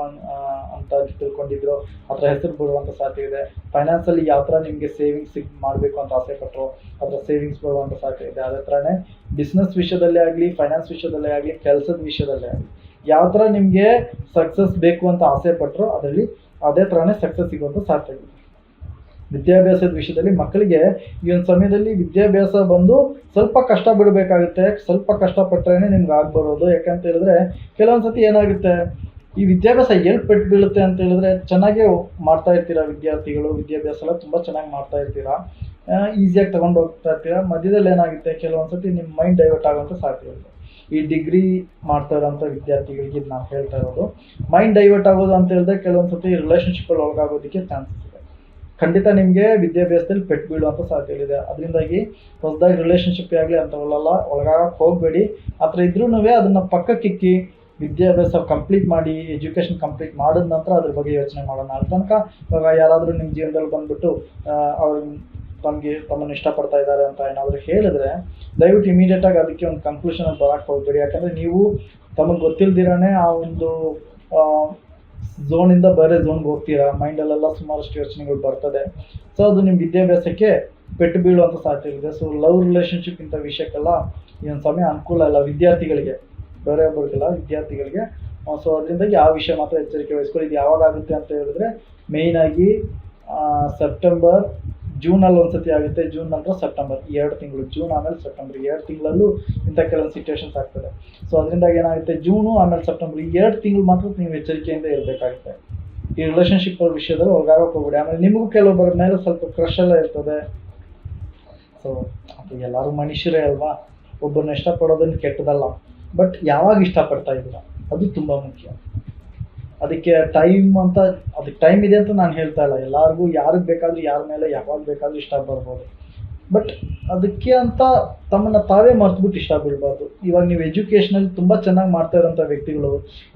ಅಂತ ತಿಳ್ಕೊಂಡಿದ್ರು ಅದರ ಹೆಸರು ಬರುವಂಥ ಸಾಧ್ಯ ಇದೆ. ಫೈನಾನ್ಸಲ್ಲಿ ಯಾವ ಥರ ನಿಮಗೆ ಸೇವಿಂಗ್ಸ್ ಮಾಡಬೇಕು ಅಂತ ಆಸೆ ಪಟ್ಟರು ಅದರ ಸೇವಿಂಗ್ಸ್ ಬರುವಂಥ ಸಾಧ್ಯ ಇದೆ. ಅದೇ ಥರನೇ ಬಿಸ್ನೆಸ್ ವಿಷಯದಲ್ಲೇ ಆಗಲಿ ಫೈನಾನ್ಸ್ ವಿಷಯದಲ್ಲೇ ಆಗಲಿ, ಕೆಲಸದ ವಿಷಯದಲ್ಲೇ ಆಗಲಿ, ಯಾವ ಥರ ನಿಮಗೆ ಸಕ್ಸಸ್ ಬೇಕು ಅಂತ ಆಸೆ ಪಟ್ಟರು ಅದರಲ್ಲಿ ಅದೇ ಥರನೇ ಸಕ್ಸಸ್ ಸಿಗುವಂಥ ಸಾಧ್ಯ ಇದೆ. ವಿದ್ಯಾಭ್ಯಾಸದ ವಿಷಯದಲ್ಲಿ ಮಕ್ಕಳಿಗೆ ಈ ಒಂದು ಸಮಯದಲ್ಲಿ ವಿದ್ಯಾಭ್ಯಾಸ ಬಂದು ಸ್ವಲ್ಪ ಕಷ್ಟ ಬಿಡಬೇಕಾಗುತ್ತೆ. ಸ್ವಲ್ಪ ಕಷ್ಟಪಟ್ಟರೆ ನಿಮ್ಗೆ ಆಗ್ಬರೋದು. ಯಾಕಂತ ಹೇಳಿದ್ರೆ ಕೆಲವೊಂದು ಸತಿ ಏನಾಗುತ್ತೆ, ಈ ವಿದ್ಯಾಭ್ಯಾಸ ಎಲ್ಲಿ ಪೆಟ್ಟು ಬೀಳುತ್ತೆ ಅಂತ ಹೇಳಿದ್ರೆ ಚೆನ್ನಾಗೇ ಮಾಡ್ತಾ ಇರ್ತೀರಾ ವಿದ್ಯಾರ್ಥಿಗಳು? ವಿದ್ಯಾಭ್ಯಾಸ ಎಲ್ಲ ತುಂಬ ಚೆನ್ನಾಗಿ ಮಾಡ್ತಾ ಇರ್ತೀರಾ? ಈಸಿಯಾಗಿ ತಗೊಂಡು ಹೋಗ್ತಾ ಇರ್ತೀರಾ? ಮಧ್ಯದಲ್ಲಿ ಏನಾಗುತ್ತೆ, ಕೆಲವೊಂದು ಸತಿ ನಿಮ್ಮ ಮೈಂಡ್ ಡೈವರ್ಟ್ ಆಗುವಂಥ ಸಾಧ್ಯ ಇರುತ್ತೆ. ಈ ಡಿಗ್ರಿ ಮಾಡ್ತಾ ಇರೋಂಥ ವಿದ್ಯಾರ್ಥಿಗಳಿಗೆ ಇದು ನಾವು ಹೇಳ್ತಾ ಇರೋದು ಮೈಂಡ್ ಡೈವರ್ಟ್ ಆಗೋದು ಅಂತ ಹೇಳಿದ್ರೆ ಕೆಲವೊಂದು ಸತಿ ರಿಲೇಷನ್ಶಿಪ್ಪಲ್ಲಿ ಒಳಗಾಗೋದಕ್ಕೆ ಚಾನ್ಸಸ್ ಖಂಡಿತ ನಿಮಗೆ ವಿದ್ಯಾಭ್ಯಾಸದಲ್ಲಿ ಪೆಟ್ಟು ಬೀಳುವಂಥ ಇದೆ. ಅದರಿಂದಾಗಿ ಹೊಸದಾಗಿ ರಿಲೇಷನ್ಶಿಪ್ ಆಗಲಿ ಹೇಳಲ್ಲ ಒಳಗಾಗಕ್ಕೆ ಹೋಗಬೇಡಿ. ಆ ಥರ ಇದ್ರೂ ಅದನ್ನು ಪಕ್ಕಕ್ಕಿಕ್ಕಿ ವಿದ್ಯಾಭ್ಯಾಸ ಕಂಪ್ಲೀಟ್ ಮಾಡಿ ಎಜುಕೇಷನ್ ಕಂಪ್ಲೀಟ್ ಮಾಡಿದ ನಂತರ ಅದ್ರ ಬಗ್ಗೆ ಯೋಚನೆ ಮಾಡೋಣ. ಅಲ್ಲಿ ತನಕ ಇವಾಗ ಯಾರಾದರೂ ನಿಮ್ಮ ಜೀವನದಲ್ಲಿ ಬಂದುಬಿಟ್ಟು ಅವ್ರು ತಮಗೆ, ತಮ್ಮನ್ನು ಇಷ್ಟಪಡ್ತಾ ಇದ್ದಾರೆ ಅಂತ ಏನಾದರೂ ಹೇಳಿದ್ರೆ ದಯವಿಟ್ಟು ಇಮಿಡಿಯೇಟಾಗಿ ಅದಕ್ಕೆ ಒಂದು ಕನ್ಕ್ಲೂಷನ್ ಬರೋಕ್ಕೆ ಹೋಗ್ಬೇಡಿ. ಯಾಕಂದರೆ ನೀವು ತಮಗೆ ಗೊತ್ತಿಲ್ದಿರಾನೇ ಆ ಒಂದು ಝೋನಿಂದ ಬೇರೆ ಝೋನ್ಗೆ ಹೋಗ್ತೀರಾ? ಮೈಂಡಲ್ಲೆಲ್ಲ ಸುಮಾರಷ್ಟು ಯೋಚನೆಗಳು ಬರ್ತದೆ. ಸೊ ಅದು ನಿಮ್ಮ ವಿದ್ಯಾಭ್ಯಾಸಕ್ಕೆ ಪೆಟ್ಟು ಬೀಳುವಂಥ ಸಾಧ್ಯ ಇದೆ ಸೊ ಲವ್ ರಿಲೇಷನ್ಶಿಪ್ ಇಂಥ ವಿಷಯಕ್ಕೆಲ್ಲ ಒಂದು ಸಮಯ ಅನುಕೂಲ ಇಲ್ಲ ವಿದ್ಯಾರ್ಥಿಗಳಿಗೆ. ಬೇರೆ ಒಬ್ಬರಿಗೆಲ್ಲ ವಿದ್ಯಾರ್ಥಿಗಳಿಗೆ. ಸೊ ಅದರಿಂದಾಗಿ ಆ ವಿಷಯ ಮಾತ್ರ ಎಚ್ಚರಿಕೆ ವಹಿಸ್ಕೊಳ್ಳಿ. ಇದು ಯಾವಾಗ ಆಗುತ್ತೆ ಅಂತ ಹೇಳಿದ್ರೆ ಮೇಯ್ನಾಗಿ ಸೆಪ್ಟೆಂಬರ್ ಜೂನಲ್ಲಿ ಒಂದ್ಸತಿ ಆಗುತ್ತೆ, ಜೂನ್ ನಂತರ ಸೆಪ್ಟೆಂಬರ್ ಎರಡು ತಿಂಗಳು, ಜೂನ್ ಆಮೇಲೆ ಸೆಪ್ಟೆಂಬರ್ ಎರಡು ತಿಂಗಳಲ್ಲೂ ಇಂಥ ಕೆಲವೊಂದು ಸಿಚುವೇಶನ್ಸ್ ಆಗ್ತದೆ. ಸೊ ಅದರಿಂದ ಏನಾಗುತ್ತೆ, ಜೂನು ಆಮೇಲೆ ಸೆಪ್ಟೆಂಬರ್ ಎರಡು ತಿಂಗಳು ಮಾತ್ರ ನೀವು ಎಚ್ಚರಿಕೆಯಿಂದ ಇರಬೇಕಾಗುತ್ತೆ ಈ ರಿಲೇಷನ್ಶಿಪ್ ವಿಷಯದಲ್ಲಿ ಒಳಗಾಗೋಕೆ ಹೋಗ್ಬಿಡಿ. ಆಮೇಲೆ ನಿಮಗೂ ಕೆಲವೊಬ್ಬರ ಮೇಲೆ ಸ್ವಲ್ಪ ಕ್ರಶ್ ಎಲ್ಲ ಇರ್ತದೆ. ಸೊ ಅದು ಎಲ್ಲರೂ ಮನುಷ್ಯರೇ ಅಲ್ವಾ? ಒಬ್ಬರನ್ನ ಇಷ್ಟಪಡೋದನ್ನು ಕೆಟ್ಟದಲ್ಲ ಬಟ್ ಯಾವಾಗ ಇಷ್ಟಪಡ್ತಾ ಇದ್ದೀರಾ? ಅದು ತುಂಬ ಮುಖ್ಯ. ಅದಕ್ಕೆ ಟೈಮ್ ಅಂತ, ಅದಕ್ಕೆ ಟೈಮ್ ಇದೆ ಅಂತ ನಾನು ಹೇಳ್ತಾ ಇಲ್ಲ. ಎಲ್ಲರಿಗೂ ಯಾರಿಗೆ ಬೇಕಾದರೂ ಯಾರ ಮೇಲೆ, ಯಾವಾಗ ಬೇಕಾದರೂ ಇಷ್ಟ ಬರ್ಬೋದು ಬಟ್ ಅದಕ್ಕೆ ಅಂತ ತಮ್ಮನ್ನು ತಾವೇ ಮರ್ತ್ಬಿಟ್ಟು ಇಷ್ಟ ಬೀಳ್ಬಾರ್ದು ಇವಾಗ ನೀವು ಎಜುಕೇಷನಲ್ಲಿ ತುಂಬ ಚೆನ್ನಾಗಿ ಮಾಡ್ತಾ ಇರೋಂಥ ವ್ಯಕ್ತಿಗಳು,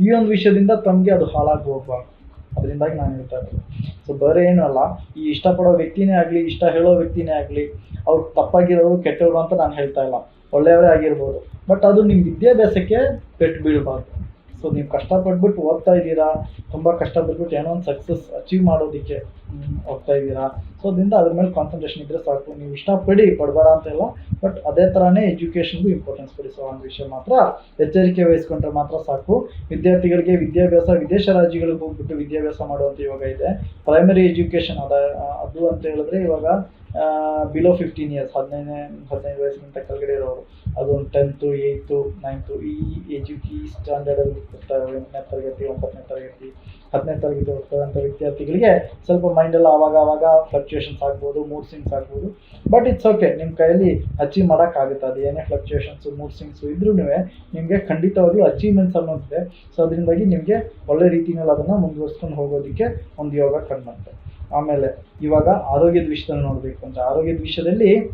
ಈ ಒಂದು ವಿಷಯದಿಂದ ತಮಗೆ ಅದು ಹಾಳಾಗಿ ಹೋಗ್ಬಾರ್ದು. ಅದರಿಂದಾಗಿ ನಾನು ಹೇಳ್ತಾ ಇರೋದು. ಸೊ ಬೇರೆ ಏನೂ ಅಲ್ಲ. ಈ ಇಷ್ಟಪಡೋ ವ್ಯಕ್ತಿನೇ ಆಗಲಿ, ಇಷ್ಟ ಹೇಳೋ ವ್ಯಕ್ತಿನೇ ಆಗಲಿ, ಅವ್ರು ತಪ್ಪಾಗಿರೋರು ಕೆಟ್ಟವರು ಅಂತ ನಾನು ಹೇಳ್ತಾ ಇಲ್ಲ. ಒಳ್ಳೆಯವರೇ ಆಗಿರ್ಬೋದು. ಬಟ್ ಅದು ನಿಮ್ಮ ವಿದ್ಯಾಭ್ಯಾಸಕ್ಕೆ ಪೆಟ್ಟು ಬೀಳಬಾರ್ದು. ಸೊ ನೀವು ಕಷ್ಟಪಟ್ಬಿಟ್ಟು ಓದ್ತಾ ಇದ್ದೀರಾ? ತುಂಬ ಕಷ್ಟಪಟ್ಬಿಟ್ಟು ಏನೋ ಒಂದು ಸಕ್ಸಸ್ ಅಚೀವ್ ಮಾಡೋದಕ್ಕೆ ಹೋಗ್ತಾ ಇದ್ದೀರಾ? ಸೊ ಅದರಿಂದ ಅದ್ರ ಮೇಲೆ ಕಾನ್ಸಂಟ್ರೇಷನ್ ಇದ್ದರೆ ಸಾಕು. ನೀವು ಇಷ್ಟಪಡಿ ಪಡಬೇಡ ಅಂತ ಇಲ್ಲ ಬಟ್ ಅದೇ ಥರನೇ ಎಜುಕೇಷನ್ಗೂ ಇಂಪಾರ್ಟೆನ್ಸ್ ಕೊಡಿ. ಸೊ ಒಂದು ವಿಷಯ ಮಾತ್ರ ಎಚ್ಚರಿಕೆ ವಹಿಸ್ಕೊಂಡ್ರೆ ಮಾತ್ರ ಸಾಕು. ವಿದ್ಯಾರ್ಥಿಗಳಿಗೆ ವಿದ್ಯಾಭ್ಯಾಸ, ವಿದೇಶ ರಾಜ್ಯಗಳಿಗೆ ಹೋಗ್ಬಿಟ್ಟು ವಿದ್ಯಾಭ್ಯಾಸ ಮಾಡುವಂಥ ಇವಾಗ ಇದೆ. ಪ್ರೈಮರಿ ಎಜುಕೇಷನ್ ಅದ ಅದು ಅಂತ ಹೇಳಿದ್ರೆ ಇವಾಗ ಬಿಲೋ ಫಿಫ್ಟೀನ್ ಇಯರ್ಸ್ ಹದಿನೈದನೇ, ಹದಿನೈದು ವಯಸ್ಸಿಗಿಂತ ಕೆಳಗಡೆ ಇರೋರು, ಅದು ಒಂದು ಟೆಂತು ಏಯ್ತು ನೈನ್ತು ಈ ಎಜುಕಿ ಈ ಸ್ಟ್ಯಾಂಡರ್ಡಲ್ಲಿ ಇರ್ತಾರೆ ಎಂಟನೇ ತರಗತಿ, ಒಂಬತ್ತನೇ ತರಗತಿ ಹತ್ತನೇ ತರಗತಿ ಹೋಗ್ತಕ್ಕಂಥ ವಿದ್ಯಾರ್ಥಿಗಳಿಗೆ ಸ್ವಲ್ಪ ಮೈಂಡೆಲ್ಲ ಆವಾಗ ಆವಾಗ ಫ್ಲಕ್ಚುಯೇಷನ್ಸ್ ಆಗ್ಬೋದು ಮೂಡ್ ಸ್ವಿಂಗ್ಸ್ ಆಗ್ಬೋದು. ಬಟ್ ಇಟ್ಸ್ ಓಕೆ ನಿಮ್ಮ ಕೈಯಲ್ಲಿ ಅಚೀವ್ ಮಾಡೋಕ್ಕಾಗುತ್ತೆ ಅದು ಏನೇ ಫ್ಲಕ್ಚುಯೇಷನ್ಸು ಮೂಡ್ ಸ್ವಿಂಗ್ಸು ಇದ್ರೂ ನಿಮಗೆ ಖಂಡಿತವಾಗ್ಲೂ ಅಚೀವ್ಮೆಂಟ್ಸ್ ಅನ್ನೋದಿದೆ ಸೊ ಅದರಿಂದಾಗಿ ನಿಮಗೆ ಒಳ್ಳೆ ರೀತಿಯಲ್ಲಿ ಅದನ್ನು ಮುಂದುವರ್ಸ್ಕೊಂಡು ಹೋಗೋದಕ್ಕೆ ಒಂದು ಯೋಗ ಕಂಡುಬಂತೆ ಆಮೇಲೆ ಇವಾಗ ಆರೋಗ್ಯದ ವಿಷಯದಲ್ಲಿ ನೋಡಬೇಕು ಅಂತ. ಆರೋಗ್ಯದ ವಿಷಯದಲ್ಲಿ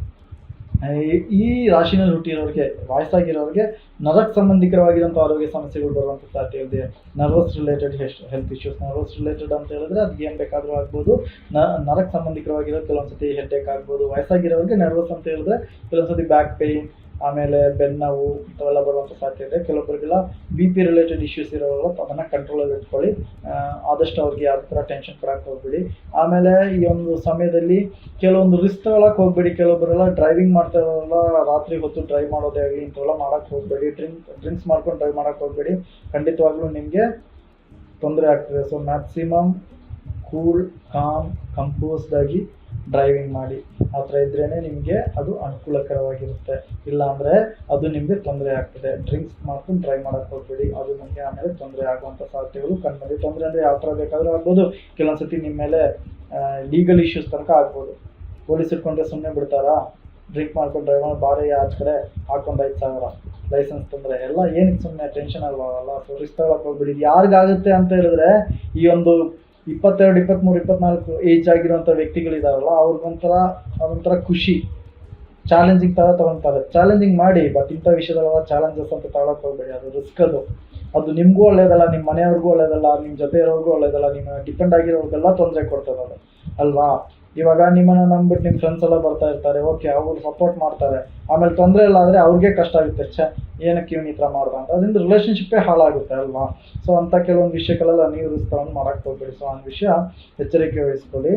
ಈ- ರಾಶಿನಲ್ಲಿ ಹುಟ್ಟಿರೋರಿಗೆ, ವಯಸ್ಸಾಗಿರೋರಿಗೆ ನರಕ್ ಸಂಬಂಧಿಕರವಾಗಿರುವಂಥ ಆರೋಗ್ಯ ಸಮಸ್ಯೆಗಳು ಬರುವಂಥ ಸಾಧ್ಯ ಇದೆ nervous related health issues nervous related ಅಂತ ಹೇಳಿದ್ರೆ ಅದು ಏನು ಬೇಕಾದರೂ ಆಗ್ಬೋದು. ನರಕ್ ಸಂಬಂಧಿಕರವಾಗಿರೋ ಕೆಲವೊಂದ್ಸತಿ ಹೆಡ್ಡೇಕ್ ಆಗ್ಬೋದು. ವಯಸ್ಸಾಗಿರೋರಿಗೆ ನರ್ವಸ್ ಅಂತ ಹೇಳಿದ್ರೆ ಕೆಲವೊಂದ್ಸತಿ ಬ್ಯಾಕ್ ಪೇಯ್ನ್ ಆಮೇಲೆ ಬೆನ್ನೋವು ಇಂಥವೆಲ್ಲ ಬರುವಂಥ ಸಾಧ್ಯತೆ ಇದೆ. ಕೆಲವೊಬ್ಬರಿಗೆಲ್ಲ ಬಿ ಪಿ ರಿಲೇಟೆಡ್ ಇಶ್ಯೂಸ್ ಇರೋರು ಅದನ್ನು ಕಂಟ್ರೋಲಲ್ಲಿ ಇಟ್ಕೊಳ್ಳಿ. ಆದಷ್ಟು ಅವ್ರಿಗೆ ಯಾವ ಥರ ಟೆನ್ಷನ್ ಕೊಡೋಕೆ ಹೋಗ್ಬೇಡಿ. ಆಮೇಲೆ ಈ ಒಂದು ಸಮಯದಲ್ಲಿ ಕೆಲವೊಂದು ರಿಸ್ಕ್ ತಗೊಳಕ್ಕೆ ಹೋಗ್ಬೇಡಿ. ಕೆಲವೊಬ್ಬರೆಲ್ಲ ಡ್ರೈವಿಂಗ್ ಮಾಡ್ತಾ ಇರೋರೆಲ್ಲ ರಾತ್ರಿ ಹೊತ್ತು ಡ್ರೈವ್ ಮಾಡೋದೇ ಆಗಲಿ ಇಂಥವೆಲ್ಲ ಮಾಡೋಕ್ಕೆ ಹೋಗಬೇಡಿ. ಡ್ರಿಂಕ್ ಡ್ರಿಂಕ್ಸ್ ಮಾಡ್ಕೊಂಡು ಡ್ರೈವ್ ಮಾಡೋಕ್ಕೆ ಹೋಗಬೇಡಿ. ಖಂಡಿತವಾಗ್ಲೂ ನಿಮಗೆ ತೊಂದರೆ ಆಗ್ತದೆ. So maximum cool calm composed ಆಗಿ ಡ್ರೈವಿಂಗ್ ಮಾಡಿ. ಆ ಥರ ಇದ್ರೇ ನಿಮಗೆ ಅದು ಅನುಕೂಲಕರವಾಗಿರುತ್ತೆ. ಇಲ್ಲಾಂದರೆ ಅದು ನಿಮಗೆ ತೊಂದರೆ ಆಗ್ತದೆ. ಡ್ರಿಂಕ್ಸ್ ಮಾಡ್ಕೊಂಡು ಟ್ರೈ ಮಾಡೋಕ್ಕೆ ಹೋಗ್ಬೇಡಿ. ಅದು ನಿಮಗೆ ಆಮೇಲೆ ತೊಂದರೆ ಆಗುವಂಥ ಸಾಧ್ಯತೆಗಳು ಕಂಡುಬಂದಿದೆ ತೊಂದರೆ ಅಂದರೆ ಯಾವ ಥರ ಬೇಕಾದರೂ ಆಗ್ಬೋದು. ಕೆಲವೊಂದ್ಸತಿ ನಿಮ್ಮ ಮೇಲೆ ಲೀಗಲ್ ಇಶ್ಯೂಸ್ ತನಕ ಆಗ್ಬೋದು. ಪೊಲೀಸ್ ಇಟ್ಕೊಂಡ್ರೆ ಸುಮ್ಮನೆ ಬಿಡ್ತಾರಾ? ಡ್ರಿಂಕ್ ಮಾಡ್ಕೊಂಡು ಡ್ರೈವ್ ಮಾಡಿ ಬಾರಿ ಆಚ ಕಡೆ ಹಾಕೊಂಡು ಐದು ಸಾವಿರ? ಲೈಸೆನ್ಸ್ ತೊಂದರೆ ಎಲ್ಲ ಏನಕ್ಕೆ ಸುಮ್ಮನೆ ಟೆನ್ಷನ್ ಅಲ್ವಲ್ಲ ಸೊ ರಿಸ್ಕ್ ಹೋಗ್ಬಿಡಿ. ಯಾರಿಗಾಗುತ್ತೆ ಅಂತ ಹೇಳಿದ್ರೆ ಈ ಒಂದು ಇಪ್ಪತ್ತೆರಡು ಇಪ್ಪತ್ತ್ಮೂರು ಇಪ್ಪತ್ನಾಲ್ಕು ಏಜ್ ಆಗಿರುವಂಥ ವ್ಯಕ್ತಿಗಳಿದಾರಲ್ಲ, ಅವ್ರಿಗೊಂಥರ ಅದೊಂಥರ ಖುಷಿ ಚಾಲೆಂಜಿಂಗ್ ಥರ ತಗೊತಾರೆ. ಚಾಲೆಂಜಿಂಗ್ ಮಾಡಿ ಬಟ್ ಇಂಥ ವಿಷಯದಲ್ಲ ಚಾಲೆಂಜಸ್ ಅಂತ ತಗೊಳಕ್ಕೆ ಹೋಗ್ಬೇಡಿ. ಅದು ರಿಸ್ಕ್ ಅದು. ಅದು ನಿಮಗೂ ಒಳ್ಳೇದಲ್ಲ ನಿಮ್ಮ ಮನೆಯವ್ರಿಗೂ ಒಳ್ಳೇದಲ್ಲ ನಿಮ್ಮ ಜೊತೆ ಇರೋರಿಗೂ ಒಳ್ಳೇದಲ್ಲ, ನಿಮ್ಮ ಡಿಪೆಂಡ್ ಆಗಿರೋರಿಗೆಲ್ಲ ತೊಂದರೆ ಕೊಡ್ತದೆ ಅದು. ಅಲ್ವಾ? ಇವಾಗ ನಿಮ್ಮನ್ನ ನಂಬಿಟ್ಟು ನಿಮ್ಮ ಫ್ರೆಂಡ್ಸ್ ಎಲ್ಲ ಬರ್ತಾ ಇರ್ತಾರೆ ಓಕೆ ಅವ್ರು ಸಪೋರ್ಟ್ ಮಾಡ್ತಾರೆ. ಆಮೇಲೆ ತೊಂದರೆ ಇಲ್ಲ ಆದರೆ ಅವ್ರಿಗೆ ಕಷ್ಟ ಆಗುತ್ತೆ. ಛೆ, ಏನಕ್ಕೆ ಇವ್ನು ಈ ಥರ ಮಾಡ್ದ ಅಂತ. ಅದರಿಂದ ರಿಲೇಷನ್ಶಿಪ್ಪೇ ಹಾಳಾಗುತ್ತೆ ಅಲ್ವಾ? ಸೊ ಅಂಥ ಕೆಲವೊಂದು ವಿಷಯಗಳೆಲ್ಲ ನೀವು ರಿಸ್ಕ್ ತಗೊಂಡು ಸೊ ಆ ವಿಷಯ ಎಚ್ಚರಿಕೆ ವಹಿಸ್ಕೊಳ್ಳಿ.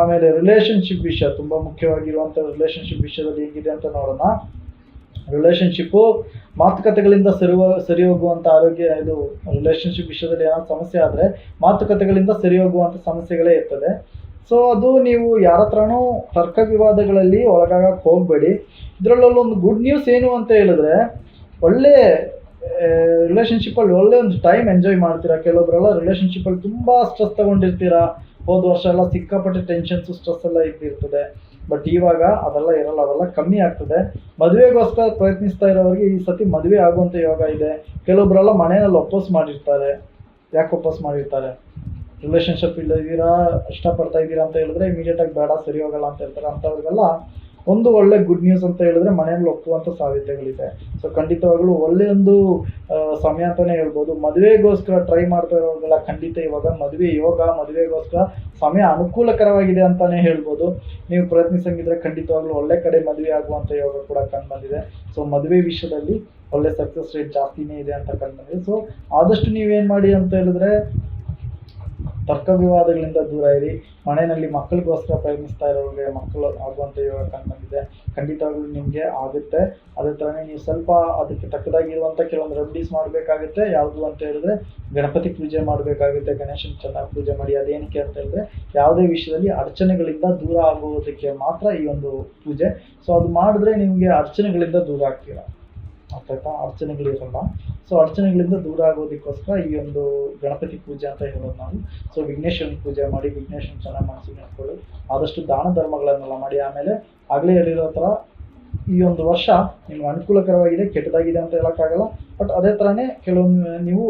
ಆಮೇಲೆ ರಿಲೇಷನ್ಶಿಪ್ ವಿಷಯ ತುಂಬ ಮುಖ್ಯವಾಗಿರುವಂಥ ರಿಲೇಷನ್ಶಿಪ್ ವಿಷಯದಲ್ಲಿ ಹೇಗಿದೆ ಅಂತ ನೋಡೋಣ. ರಿಲೇಷನ್ಶಿಪ್ಪು ಮಾತುಕತೆಗಳಿಂದ ಸರಿ ಸರಿ ಹೋಗುವಂಥ ಆರೋಗ್ಯ, ಇದು ರಿಲೇಷನ್ಶಿಪ್ ವಿಷಯದಲ್ಲಿ ಏನಾದ್ರು ಸಮಸ್ಯೆ ಆದರೆ ಮಾತುಕತೆಗಳಿಂದ ಸರಿ ಹೋಗುವಂಥ ಸಮಸ್ಯೆಗಳೇ ಇರ್ತದೆ. ಸೊ ಅದು ನೀವು ಯಾರ ಹತ್ರನೂ ತರ್ಕ ವಿವಾದಗಳಲ್ಲಿ ಒಳಗಾಗಕ್ಕೆ ಹೋಗಬೇಡಿ. ಇದರಲ್ಲೊಂದು ಗುಡ್ ನ್ಯೂಸ್ ಏನು ಅಂತ ಹೇಳಿದ್ರೆ, ಒಳ್ಳೆ ರಿಲೇಷನ್ಶಿಪ್ಪಲ್ಲಿ ಒಳ್ಳೆ ಒಂದು ಟೈಮ್ ಎಂಜಾಯ್ ಮಾಡ್ತೀರಾ? ಕೆಲವೊಬ್ಬರೆಲ್ಲ ರಿಲೇಷನ್ಶಿಪ್ಪಲ್ಲಿ ತುಂಬ ಸ್ಟ್ರೆಸ್ ತಗೊಂಡಿರ್ತೀರಾ? ಹೋದ ವರ್ಷ ಎಲ್ಲ ಸಿಕ್ಕಾಪಟ್ಟೆ ಟೆನ್ಷನ್ಸು ಸ್ಟ್ರೆಸ್ ಎಲ್ಲ ಇದ್ದಿರ್ತದೆ. ಬಟ್ ಇವಾಗ ಅದೆಲ್ಲ ಇರಲ್ಲ, ಅದೆಲ್ಲ ಕಮ್ಮಿ ಆಗ್ತದೆ. ಮದುವೆಗೋಸ್ಕರ ಪ್ರಯತ್ನಿಸ್ತಾ ಇರೋರಿಗೆ ಈ ಸತಿ ಮದುವೆ ಆಗುವಂಥ ಯೋಗ ಇದೆ. ಕೆಲವೊಬ್ಬರೆಲ್ಲ ಮನೆಯಲ್ಲಿ ಒಪ್ಪೋಸ್ ಮಾಡಿರ್ತಾರೆ. ಯಾಕೆ ಒಪ್ಪೋಸ್ ಮಾಡಿರ್ತಾರೆ? ರಿಲೇಷನ್ಶಿಪ್ ಇಲ್ಲದಿದ್ದೀರಾ ಇಷ್ಟಪಡ್ತಾ ಇದ್ದೀರಾ ಅಂತ ಹೇಳಿದ್ರೆ ಇಮಿಡಿಯೇಟಾಗಿ ಬೇಡ, ಸರಿ ಹೋಗಲ್ಲ ಅಂತ ಹೇಳ್ತಾರೆ. ಅಂಥವ್ರಿಗೆಲ್ಲ ಒಂದು ಒಳ್ಳೆ ಗುಡ್ ನ್ಯೂಸ್ ಅಂತ ಹೇಳಿದ್ರೆ ಮನೆಯಲ್ಲಿ ಒಪ್ಪುವಂಥ ಸಾಧ್ಯತೆಗಳಿದೆ. ಸೊ ಖಂಡಿತವಾಗ್ಲೂ ಒಳ್ಳೆ ಒಂದು ಸಮಯ ಅಂತಲೇ ಹೇಳ್ಬೋದು. ಮದುವೆಗೋಸ್ಕರ ಟ್ರೈ ಮಾಡ್ತಾ ಇರೋರ್ಗೆಲ್ಲ ಖಂಡಿತ ಇವಾಗ ಮದುವೆ ಯೋಗ ಮದುವೆಗೋಸ್ಕರ ಸಮಯ ಅನುಕೂಲಕರವಾಗಿದೆ ಅಂತಲೇ ಹೇಳ್ಬೋದು. ನೀವು ಪ್ರಯತ್ನಿಸಂಗಿದ್ರೆ ಖಂಡಿತವಾಗ್ಲೂ ಒಳ್ಳೆ ಕಡೆ ಮದುವೆ ಆಗುವಂಥ ಯೋಗ ಕೂಡ ಕಂಡು ಬಂದಿದೆ. ಸೊ ಮದುವೆ ವಿಷಯದಲ್ಲಿ ಒಳ್ಳೆ ಸಕ್ಸಸ್ ರೇಟ್ ಜಾಸ್ತಿನೇ ಇದೆ ಅಂತ ಕಂಡು ಬಂದಿದೆ. ಸೊ ಆದಷ್ಟು ನೀವೇನು ಮಾಡಿ ಅಂತ ಹೇಳಿದ್ರೆ ತರ್ಕ ವಿವಾದಗಳಿಂದ ದೂರ ಇರಿ. ಮನೆಯಲ್ಲಿ ಮಕ್ಕಳಿಗೋಸ್ಕರ ಪ್ರಯತ್ನಿಸ್ತಾ ಇರೋರಿಗೆ ಮಕ್ಕಳು ಆಗುವಂಥ ಯೋಗ ಕಂಡು ಬಂದಿದೆ ಖಂಡಿತವಾಗ್ಲೂ ನಿಮಗೆ ಆಗುತ್ತೆ. ಅದೇ ಥರನೇ ನೀವು ಸ್ವಲ್ಪ ಅದಕ್ಕೆ ತಕ್ಕದಾಗಿರುವಂಥ ಕೆಲವೊಂದು ರೆಮಿಡೀಸ್ ಮಾಡಬೇಕಾಗುತ್ತೆ. ಯಾವುದು ಅಂತ ಹೇಳಿದ್ರೆ ಗಣಪತಿ ಪೂಜೆ ಮಾಡಬೇಕಾಗುತ್ತೆ. ಗಣೇಶನ ಚೆನ್ನಾಗಿ ಪೂಜೆ ಮಾಡಿ, ಅದೇನಕ್ಕೆ ಅಂತ ಹೇಳಿದ್ರೆ ಯಾವುದೇ ವಿಷಯದಲ್ಲಿ ಅಡಚಣೆಗಳಿಂದ ದೂರ ಆಗುವುದಕ್ಕೆ ಮಾತ್ರ ಈ ಒಂದು ಪೂಜೆ. ಸೊ ಅದು ಮಾಡಿದ್ರೆ ನಿಮಗೆ ಅಡಚಣೆಗಳಿಂದ ದೂರ ಆಗ್ತೀರಾ? ಆಯ್ತಾ ಅಡಚಣೆಗಳಿರಲ್ಲ ಸೊ ಅಡಚಣೆಗಳಿಂದ ದೂರ ಆಗೋದಕ್ಕೋಸ್ಕರ ಈ ಒಂದು ಗಣಪತಿ ಪೂಜೆ ಅಂತ ಹೇಳೋದು ನಾವು. ಸೊ ವಿಘ್ನೇಶ್ವರನ ಪೂಜೆ ಮಾಡಿ ವಿಘ್ನೇಶ್ವರನ ಚೆನ್ನಾಗಿ ಮನಸ್ಸಿಗೆ ಆದಷ್ಟು ದಾನ ಧರ್ಮಗಳನ್ನೆಲ್ಲ ಮಾಡಿ ಆಮೇಲೆ ಆಗಲೇ ಹೇಳಿರೋ ಥರ ಈ ಒಂದು ವರ್ಷ ನಿಮ್ಗೆ ಅನುಕೂಲಕರವಾಗಿದೆ, ಕೆಟ್ಟದಾಗಿದೆ ಅಂತ ಹೇಳೋಕ್ಕಾಗಲ್ಲ. ಬಟ್ ಅದೇ ಥರನೇ ಕೆಲವೊಂದು ನೀವು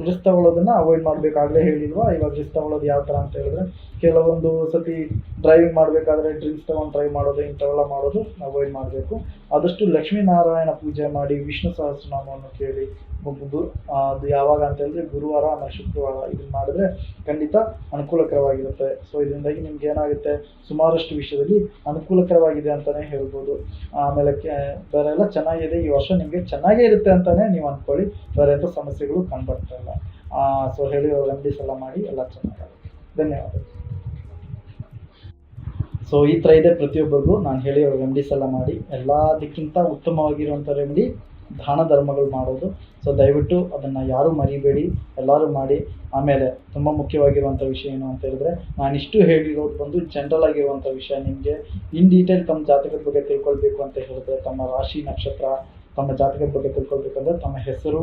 ರಿಸ್ಕ್ ತಗೊಳ್ಳೋದನ್ನ ಅವಾಯ್ಡ್ ಮಾಡಬೇಕಾಗಲೇ ಹೇಳಿಲ್ವಾ? ಇವಾಗ ರಿಸ್ಕ್ ತಗೊಳ್ಳೋದು ಯಾವ ಥರ ಅಂತ ಹೇಳಿದ್ರೆ, ಕೆಲವೊಂದು ಸತಿ ಡ್ರೈವಿಂಗ್ ಮಾಡಬೇಕಾದ್ರೆ ಡ್ರಿಂಕ್ಸ್ ತಗೊಂಡು ಡ್ರೈವ್ ಮಾಡೋದು, ಇಂಥವೆಲ್ಲ ಮಾಡೋದು ಅವಾಯ್ಡ್ ಮಾಡಬೇಕು. ಆದಷ್ಟು ಲಕ್ಷ್ಮೀನಾರಾಯಣ ಪೂಜೆ ಮಾಡಿ ವಿಷ್ಣು ಸಹಸ್ರನಾಮವನ್ನು ಕೇಳಿ ಮುಗಿದು, ಅದು ಯಾವಾಗ ಅಂತ ಹೇಳಿದ್ರೆ ಗುರುವಾರ ಆಮೇಲೆ ಶುಕ್ರವಾರ ಇದನ್ನ ಮಾಡಿದ್ರೆ ಖಂಡಿತ ಅನುಕೂಲಕರವಾಗಿರುತ್ತೆ. ಸೊ ಇದರಿಂದಾಗಿ ನಿಮ್ಗೆ ಏನಾಗುತ್ತೆ? ಸುಮಾರಷ್ಟು ವಿಷಯದಲ್ಲಿ ಅನುಕೂಲಕರವಾಗಿದೆ ಅಂತಲೇ ಹೇಳ್ಬೋದು. ಆಮೇಲೆ ಬೇರೆ ಎಲ್ಲ ಚೆನ್ನಾಗಿದೆ, ಈ ವರ್ಷ ನಿಮಗೆ ಚೆನ್ನಾಗೇ ಇರುತ್ತೆ ಅಂತಲೇ ನೀವು ಅಂದ್ಕೊಳ್ಳಿ. ಬೇರೆ ಎಂಥ ಸಮಸ್ಯೆಗಳು ಕಂಡುಬರ್ತಾ ಇಲ್ಲ. ಸೊ ಹೇಳಿ ರೆಮಿಡೀಸ್ ಎಲ್ಲ ಮಾಡಿ, ಎಲ್ಲ ಚೆನ್ನಾಗಾಗುತ್ತೆ. ಧನ್ಯವಾದಗಳು. ಸೊ ಈ ಥರ ಇದೆ ಪ್ರತಿಯೊಬ್ಬರಿಗೂ. ನಾನು ಹೇಳಿರೋ ರೆಮಿಡೀಸ್ ಎಲ್ಲ ಮಾಡಿ. ಎಲ್ಲದಕ್ಕಿಂತ ಉತ್ತಮವಾಗಿರುವಂಥ ರೆಮಿಡಿ ದಾನ ಧರ್ಮಗಳು ಮಾಡೋದು. ಸೊ ದಯವಿಟ್ಟು ಅದನ್ನು ಯಾರೂ ಮರಿಬೇಡಿ, ಎಲ್ಲರೂ ಮಾಡಿ. ಆಮೇಲೆ ತುಂಬ ಮುಖ್ಯವಾಗಿರುವಂಥ ವಿಷಯ ಏನು ಅಂತ ಹೇಳಿದ್ರೆ ನಾನು ಇಷ್ಟು ಹೇಳಿರೋದು ಬಂದು ಜನರಲ್ ಆಗಿರುವಂಥ ವಿಷಯ ನಿಮಗೆ. ಇನ್ ಡೀಟೇಲ್ ತಮ್ಮ ಜಾತಕದ ಬಗ್ಗೆ ತಿಳ್ಕೊಳ್ಬೇಕು ಅಂತ ಹೇಳಿದ್ರೆ, ತಮ್ಮ ರಾಶಿ ನಕ್ಷತ್ರ, ತಮ್ಮ ಜಾತಕದ ಬಗ್ಗೆ ತಿಳ್ಕೊಳ್ಬೇಕಂದ್ರೆ ತಮ್ಮ ಹೆಸರು,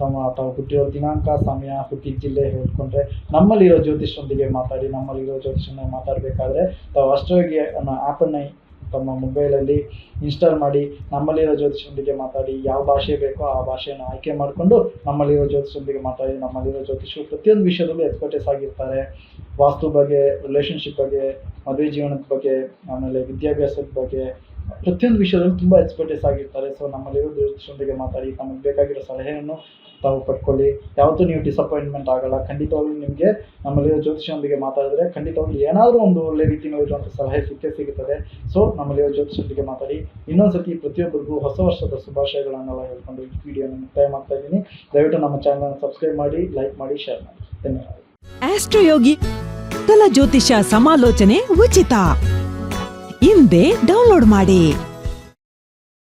ತಮ್ಮ ತಾವು ಹುಟ್ಟಿರೋ ದಿನಾಂಕ, ಸಮಯ ಹುಟ್ಟಿದ ಜಿಲ್ಲೆ ಹೇಳ್ಕೊಂಡ್ರೆ ನಮ್ಮಲ್ಲಿರೋ ಜ್ಯೋತಿಷರೊಂದಿಗೆ ಮಾತಾಡಿ, ನಮ್ಮಲ್ಲಿರೋ ಜ್ಯೋತಿಷನ ಮಾತಾಡಬೇಕಾದ್ರೆ ತಾವು ಅಷ್ಟೋಗಿ ಅನ್ನೋ ಆ್ಯಪನ್ನು ತಮ್ಮ ಮೊಬೈಲಲ್ಲಿ ಇನ್ಸ್ಟಾಲ್ ಮಾಡಿ ನಮ್ಮಲ್ಲಿರೋ ಜ್ಯೋತಿಷರೊಂದಿಗೆ ಮಾತಾಡಿ ಯಾವ ಭಾಷೆ ಬೇಕೋ ಆ ಭಾಷೆಯನ್ನು ಆಯ್ಕೆ ಮಾಡಿಕೊಂಡು ನಮ್ಮಲ್ಲಿರೋ ಜ್ಯೋತಿಷರೊಂದಿಗೆ ಮಾತಾಡಿ ನಮ್ಮಲ್ಲಿರೋ ಜ್ಯೋತಿಷರು ಪ್ರತಿಯೊಂದು ವಿಷಯದಲ್ಲೂ ಎಕ್ಸ್ಪರ್ಟೇಸ್ ಆಗಿರ್ತಾರೆ ವಾಸ್ತು ಬಗ್ಗೆ ರಿಲೇಷನ್ಶಿಪ್ ಬಗ್ಗೆ, ಮದುವೆ ಜೀವನದ ಬಗ್ಗೆ, ಆಮೇಲೆ ವಿದ್ಯಾಭ್ಯಾಸದ ಬಗ್ಗೆ ಪ್ರತಿಯೊಂದು ವಿಷಯದಲ್ಲೂ ತುಂಬ ಎಕ್ಸ್ಪರ್ಟೈಸ್ ಆಗಿರ್ತಾರೆ. ಸೊ ನಮ್ಮಲ್ಲಿರೋ ಜ್ಯೋತಿಷರೊಂದಿಗೆ ಮಾತಾಡಿ, ತಮಗೆ ಬೇಕಾಗಿರೋ ಸಲಹೆಯನ್ನು ತಾವು ಪಡ್ಕೊಳ್ಳಿ. ಯಾವತ್ತೂ ನೀವು ಡಿಸಪಾಯಿಂಟ್ಮೆಂಟ್ ಆಗಲ್ಲ. ಖಂಡಿತವಾಗ್ಲೂ ನಿಮಗೆ ನಮ್ಮಲ್ಲಿರೋ ಜ್ಯೋತಿಷಿಯೊಂದಿಗೆ ಮಾತಾಡಿದ್ರೆ ಖಂಡಿತವಾಗ್ಲೂ ಏನಾದರೂ ಒಂದು ಒಳ್ಳೆ ನೋಡಿರುವಂಥ ಸಲಹೆ ಸಿಕ್ಕೇ ಸಿಗುತ್ತದೆ. ಸೊ ನಮ್ಮಲ್ಲಿರೋ ಜ್ಯೋತಿಷಿಯೊಂದಿಗೆ ಮಾತಾಡಿ. ಇನ್ನೊಂದು ಸತಿ ಪ್ರತಿಯೊಬ್ಬರಿಗೂ ಹೊಸ ವರ್ಷದ ಶುಭಾಶಯಗಳನ್ನೆಲ್ಲ ಹೇಳ್ಕೊಂಡು ಈ ವಿಡಿಯೋನ ಮುಕ್ತಾಯ ಮಾಡ್ತಾ ಇದ್ದೀನಿ. ದಯವಿಟ್ಟು ನಮ್ಮ ಚಾನಲ್ನ ಸಬ್ಸ್ಕ್ರೈಬ್ ಮಾಡಿ ಲೈಕ್ ಮಾಡಿ ಶೇರ್ ಮಾಡಿ. ಧನ್ಯವಾದ ಆಸ್ಟ್ರೋಯೋಗಿ ಸಕಲ ಜ್ಯೋತಿಷ್ಯ ಸಮಾಲೋಚನೆ ಉಚಿತ ಹಿಂದೆ ಡೌನ್ಲೋಡ್ ಮಾಡಿ.